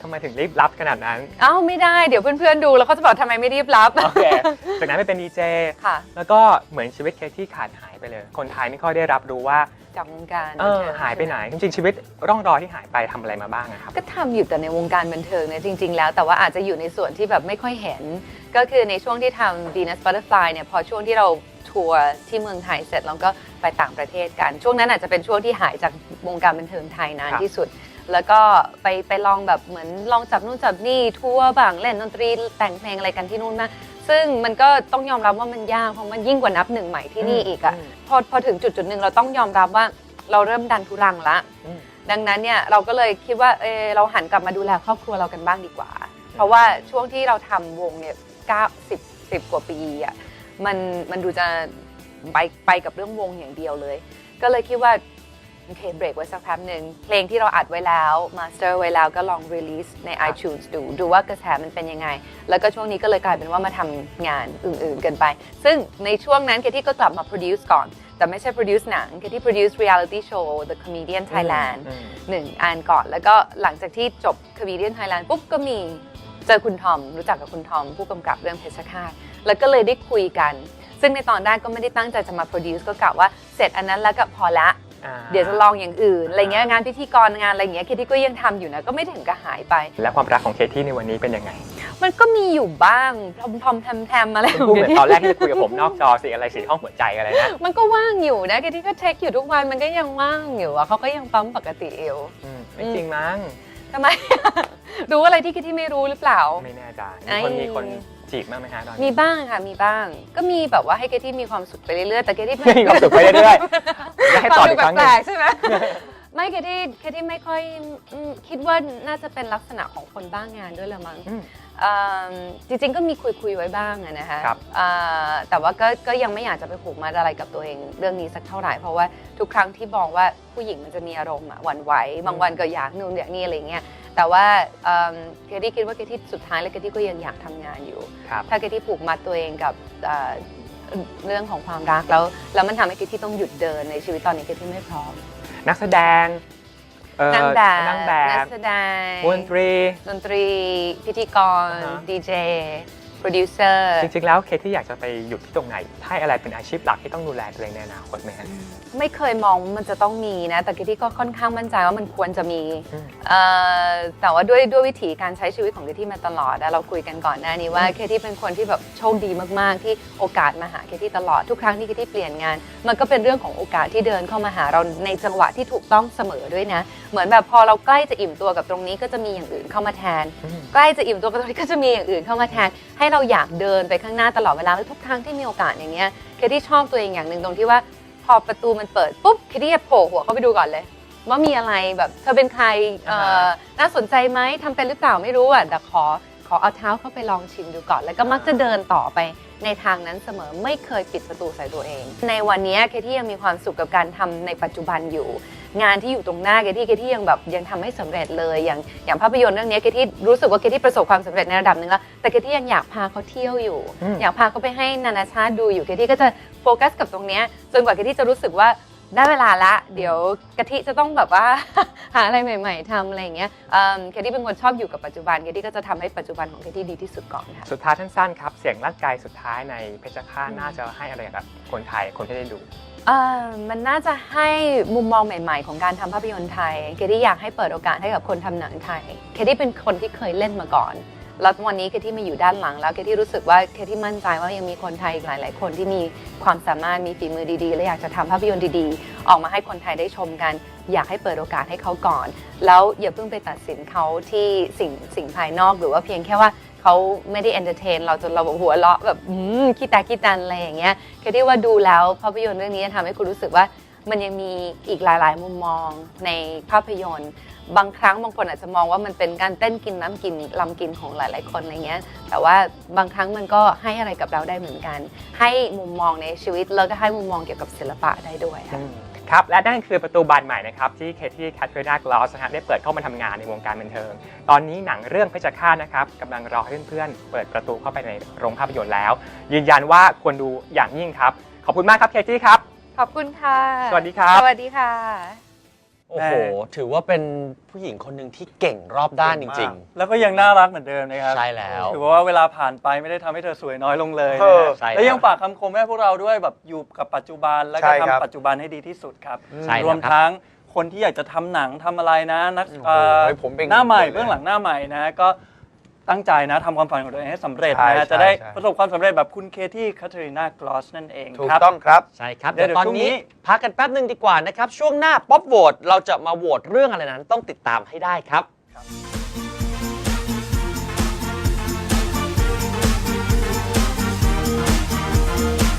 [SPEAKER 7] ทำไมถึงรีบรับขนาดนั้น
[SPEAKER 8] เอ้าไม่ได้เดี๋ยวเพื่อนๆดูแล้วเขาจะบอกทำไมไม่รีบรับ
[SPEAKER 7] โอเคจากนั้นไปเป็นดีเจ
[SPEAKER 8] ค่ะ
[SPEAKER 7] แล้วก็เหมือนชีวิตเคที่ขาดหายไปเลย คนไทยไม่ค่อยได้รับรู้ว่า
[SPEAKER 8] จากวงการ
[SPEAKER 7] เออหายไปไหน จริงๆชีวิตร่องรอยที่หายไปทำอะไรมาบ้างอะครับ
[SPEAKER 8] ก็ทำอยู่แต่ในวงการบันเทิงเนี่ยจริง ๆ แล้ว แต่ว่าอาจจะอยู่ในส่วนที่แบบไม่ค่อยเห็น ก็คือในช่วงที่ทำ Venus Butterfly เนี่ยพอช่วงที่เราทัวร์ที่เมืองไทยเสร็จเราก็ไปต่างประเทศกัน ช่วงนั้นอาจจะเป็นช่วงที่หายจากวงการบันเทิงไทยนาน
[SPEAKER 7] ครับ
[SPEAKER 8] ที่สุด แล้วก็ไปไปลองแบบเหมือนลองจับนู่นจับนี่ทัวร์บ้างเล่นดนตรีแต่งเพลงอะไรกันที่นู่นมาง ซึ่งมันก็ต้องยอมรับว่ามันยากเพราะมันยิ่งกว่านับหนึ่งใหม่ที่นี่อีกอะพอพอถึงจุดจุดหนึ่งเราต้องยอมรับว่าเราเริ่มดันทุรังละ
[SPEAKER 7] อืม
[SPEAKER 8] ดังนั้นเนี่ยเราก็เลยคิดว่าเออเราหันกลับมาดูแลครอบครัวเรากันบ้างดีกว่า เพราะว่าช่วงที่เราทำวงเนี่ยเก้าสิบสิบกว่าปีอะมันมันดูจะไปไปกับเรื่องวงอย่างเดียวเลย ก็เลยคิดว่า โอเคเบรกไว้สักแป๊บหนึ่งเพลงที่เราอัดไว้แล้วมาสเตอร์ไว้แล้วก็ลองรีลีสใน iTunes ดู ดูว่ากระแสมันเป็นยังไง แล้วก็ช่วงนี้ก็เลยกลายเป็นว่ามาทำงานอื่นๆกันไป ซึ่งในช่วงนั้นเคที่ก็กลับมา produce ก่อน แต่ไม่ใช่ produce หนังเคที่ produce reality show The Comedian Thailand
[SPEAKER 7] อืม
[SPEAKER 8] หนึ่งอันก่อน แล้วก็หลังจากที่จบ Comedian Thailand ปุ๊บก็มีเจอคุณทอม รู้จักกับคุณทอม ผู้กำกับเรื่องเพชรฆาตแล้วก็เลยได้คุยกัน ซึ่งในตอนแรกก็ไม่ได้ตั้งใจจะมา produce ก็กะว่าเสร็จอันนั้นแล้วก็พอละ
[SPEAKER 7] อ่า
[SPEAKER 8] เดี๋ยวจะลองอย่างอื่นอะไรเงี้ยงานพิธีกรงานอะไรเงี้ยเคที่ก็ยังทำอยู่นะก็ไม่ถึงกับหายไป
[SPEAKER 7] และความรักของเคที่ในวันนี้เป็นยังไง
[SPEAKER 8] มันก็มีอยู่บ้างพรอมพรอมแทมแทมอะไร
[SPEAKER 7] คุณพูดเหมือนตอนแรกที่จะคุยกับผมนอกจอสิอะไรสีห้องหัวใจอะไรนะ
[SPEAKER 8] มันก็ว่างอยู่นะแกที่ก็เช็คอยู่ทุกวันมันก็ยังว่างอยู่อะเขาก็ยังปั๊มปกติอยู่
[SPEAKER 7] อืมไม่จริงมั้ง
[SPEAKER 8] ทำไมรู้อะไรที่คิดที่ไม่รู้หรือเปล่า
[SPEAKER 7] ไม่แน่ใจ
[SPEAKER 8] ไอ้
[SPEAKER 7] มีคนมีคน จีบบ้างไหมฮะตอน
[SPEAKER 8] มี
[SPEAKER 7] นี้
[SPEAKER 8] บ้างค่ะมีบ้าง ก็มีแบบว่าให้เกที่มีความสุขไปเรื่อยๆแต่เกที่
[SPEAKER 7] มีความสุขไปเรื่อยๆอยากให้ตอบอีกครั้งห
[SPEAKER 8] แป
[SPEAKER 7] นึ่
[SPEAKER 8] ล
[SPEAKER 7] ง
[SPEAKER 8] กๆใช่ไหม ไม่เกที่เกที่ไม่ค่อยอืมคิดว่าน่าจะเป็นลักษณะของคนบ้างงานด้วยละมั้ง
[SPEAKER 7] อืม
[SPEAKER 8] อืมจริงๆก็มีคุยคุยๆไว้บ้างอะนะคะ
[SPEAKER 7] ครับ
[SPEAKER 8] อ่าแต่ว่าก็ก็ยังไม่อยากจะไปผูกมัดอะไรกับตัวเอง เรื่องนี้สักเท่าไหร่เพราะว่าทุกครั้งที่บอกว่าผู้หญิงมันจะมีอารมณ์อะหวั่นไหวบางวันก็อยากนู่นอยากนี่อะไรเงี้ยแต่ว่าเอิ่มเกที่คิดว่าเกที่สุดท้ายแล้วเกที่ก็ยังอยากทำงานอยู่
[SPEAKER 7] ครับ
[SPEAKER 8] ถ้าเกที่ผูกมัดตัวเองกับเอ่อเรื่องของความรักแล้วแล้วมันทำให้เกที่ต้องหยุดเดินในชีวิตตอนนี้เกที่ไม่พร้อม
[SPEAKER 7] นักแสดงเอ่อนา
[SPEAKER 8] งแบบ
[SPEAKER 7] นางแบ
[SPEAKER 8] นั
[SPEAKER 7] บ
[SPEAKER 8] กแสดง
[SPEAKER 7] วงดนตรี
[SPEAKER 8] ดนตรีพิธีกร
[SPEAKER 7] อ่าฮะ
[SPEAKER 8] ดีเจ โปรดิวเซอร์
[SPEAKER 7] จริงๆแล้วเคที่อยากจะไปอยู่ที่ตรงไหนให้อะไรเป็นอาชีพหลักที่ต้องดูแลตัวเองในอนาคตไหมฮะ
[SPEAKER 8] ไม่เคยมองว่ามันจะต้องมีนะ แต่เคที่ก็ค่อนข้างมั่นใจว่ามันควรจะมี
[SPEAKER 7] อืม
[SPEAKER 8] เอ่อแต่ว่าด้วยด้วยวิถีการใช้ชีวิตของเคที่มาตลอดอะเราคุยกันก่อนหน้านี้ว่าเคที่เป็นคนที่แบบโชคดีมากๆ ที่โอกาสมาหาเคที่ตลอดทุกครั้งที่เคที่เปลี่ยนงาน มันก็เป็นเรื่องของโอกาสที่เดินเข้ามาหาเราในจังหวะที่ถูกต้องเสมอด้วยนะ เหมือนแบบพอเราใกล้จะอิ่มตัวกับตรงนี้ก็จะมีอย่างอื่นเข้ามาแทนใกล้จะอิ่มตัวกับตรงนี้ก็จะมีอย่างอื่นเข้ามาแทนให้เราอยากเดินไปข้างหน้าตลอดเวลาแล้วทุกครั้งที่มีโอกาสอย่างเงี้ยเคที่ชอบตัวเองอย่างหนึ่งตรงที่ว่าพอประตูมันเปิดปุ๊บเคที่จะโผล่หัวเข้าไปดูก่อนเลย ว่ามีอะไรแบบเธอเป็นใครเอ่อน่าสนใจไหมทำเป็นหรือเปล่าไม่รู้อะแต่ขอขอเอาเท้าเข้าไปลองชิมดูก่อน แล้วก็มักจะเดินต่อไปในทางนั้นเสมอไม่เคยปิดประตูใส่ตัวเอง ในวันนี้เคที่ยังมีความสุขกับการทำในปัจจุบันอยู่ งานที่อยู่ตรงหน้าเคที่เคที่ยังแบบยังทำให้สำเร็จเลยอย่างอย่างภาพยนตร์เรื่องนี้เคที่รู้สึกว่าเคที่ประสบความสำเร็จในระดับหนึ่งแล้วแต่เคที่ยังอยากพาเขาเที่ยวอยู่
[SPEAKER 7] อืม
[SPEAKER 8] อยากพาเขาไปให้นานาชาติดูอยู่เคที่ก็จะโฟกัสกับตรงเนี้ยจนกว่าเคที่จะรู้สึกว่าได้เวลาละ เดี๋ยวกะทิจะต้องแบบว่าหาอะไรใหม่ ๆทำอะไรอย่างเงี้ยเอิ่มเคที่เป็นคนชอบอยู่กับปัจจุบันเคที่ก็จะทำให้ปัจจุบันของเคที่ดีที่สุดก่อนค่ะ
[SPEAKER 7] สุดท้ายสั้นๆครับ เสียงร่างกายสุดท้ายในเพชรฆาตน่าจะให้อะไรกับคนไทยคนที่ได้ดู
[SPEAKER 8] เอ่อมันน่าจะให้มุมมองใหม่ ๆ ของการทำภาพยนตร์ไทย เคที่อยากให้เปิดโอกาสให้กับคนทำหนังไทย เคที่เป็นคนที่เคยเล่นมาก่อน แล้ววันนี้เคที่มาอยู่ด้านหลังแล้ว เคที่รู้สึกว่าเคที่มั่นใจว่ายังมีคนไทยอีกหลาย ๆ คนที่มีความสามารถมีฝีมือดีๆ และอยากจะทำภาพยนตร์ดีๆ ออกมาให้คนไทยได้ชมกัน อยากให้เปิดโอกาสให้เขาก่อน แล้วอย่าเพิ่งไปตัดสินเขาที่สิ่งสิ่งภายนอกหรือว่าเพียงแค่ว่า เขาไม่ได้เอนเตอร์เทนเราจนเราแบบหัวเราะแบบอืมคิดตาคิดตันอะไรอย่างเงี้ยเคที่ว่าดูแล้วภาพยนตร์เรื่องนี้จะทำให้คุณรู้สึกว่ามันยังมีอีกหลาย ๆ มุมมองในภาพยนตร์ บางครั้งบางคนอาจจะมองว่ามันเป็นการเต้นกินน้ำกินลำกินของหลาย ๆ คนอะไรเงี้ย แต่ว่าบางครั้งมันก็ให้อะไรกับเราได้เหมือนกัน ให้มุมมองในชีวิตแล้วก็ให้มุมมองเกี่ยวกับศิลปะได้ด้วยค่ะ
[SPEAKER 7] ครับและนั่นคือประตูบานใหม่นะครับที่เคที่แคทเธอรีนากลอสนะฮะได้เปิดเข้ามาทำงานในวงการบันเทิง ตอนนี้หนังเรื่องเพชรฆาตนะครับกำลังรอให้เพื่อนๆเปิดประตูเข้าไปในโรงภาพยนตร์แล้ว ยืนยันว่าควรดูอย่างยิ่งครับ ขอบคุณมากครับเคที่ครับ
[SPEAKER 8] ขอบคุณค่ะ
[SPEAKER 7] สวัสดีครับ
[SPEAKER 8] สวัสดีค่ะ
[SPEAKER 3] โอ้โห ถือว่าเป็นผู้หญิงคนหนึ่งที่เก่งรอบด้านจริง
[SPEAKER 2] แล้วก็ยังน่ารักเหมือนเดิมนะครับ
[SPEAKER 3] ใช่แล้ว
[SPEAKER 2] ถือว่าเวลาผ่านไปไม่ได้ทำให้เธอสวยน้อยลงเลย
[SPEAKER 1] เอ
[SPEAKER 2] นะ
[SPEAKER 1] อ
[SPEAKER 2] ฮะ
[SPEAKER 3] ใช่
[SPEAKER 2] แล้วยัง
[SPEAKER 3] ครับ
[SPEAKER 2] ฝากคำคมให้พวกเราด้วยแบบอยู่กับปัจจุบันแล้วก็
[SPEAKER 1] ใช่ครับ
[SPEAKER 2] ทำปัจจุบันให้ดีที่สุดครับ
[SPEAKER 3] ใช่
[SPEAKER 2] รวม
[SPEAKER 3] แล้วครับ
[SPEAKER 2] ทั้งคนที่อยากจะทำหนังทำอะไรนะนัก
[SPEAKER 1] โอ้โห
[SPEAKER 2] เอ่อ
[SPEAKER 1] ผมเป็น
[SPEAKER 2] หน้าใหม่
[SPEAKER 1] คนเลย
[SPEAKER 2] เบื้องหลังหน้าใหม่นะก็ ตั้งใจนะทำความฝันของตัวเองให้สำเร็จ
[SPEAKER 1] ใช่
[SPEAKER 2] นะ
[SPEAKER 1] ใช่
[SPEAKER 2] จะได้
[SPEAKER 1] ใช่
[SPEAKER 2] ประสบความสำเร็จแบบคุณเคที่คาเทอรีนากลอสนั่นเอง
[SPEAKER 1] ถูก
[SPEAKER 2] ครับ
[SPEAKER 1] ต้องครับ
[SPEAKER 3] ใช่ครับ
[SPEAKER 2] เดี๋
[SPEAKER 3] เดี๋
[SPEAKER 2] ย
[SPEAKER 3] ยววตอน
[SPEAKER 2] ช่วงนี้
[SPEAKER 3] นี้พักกันแป๊บหนึ่งดีกว่านะครับ ช่วงหน้าป๊อปโหวตเราจะมาโหวตเรื่องอะไรนั้นต้องติดตามให้ได้ครับ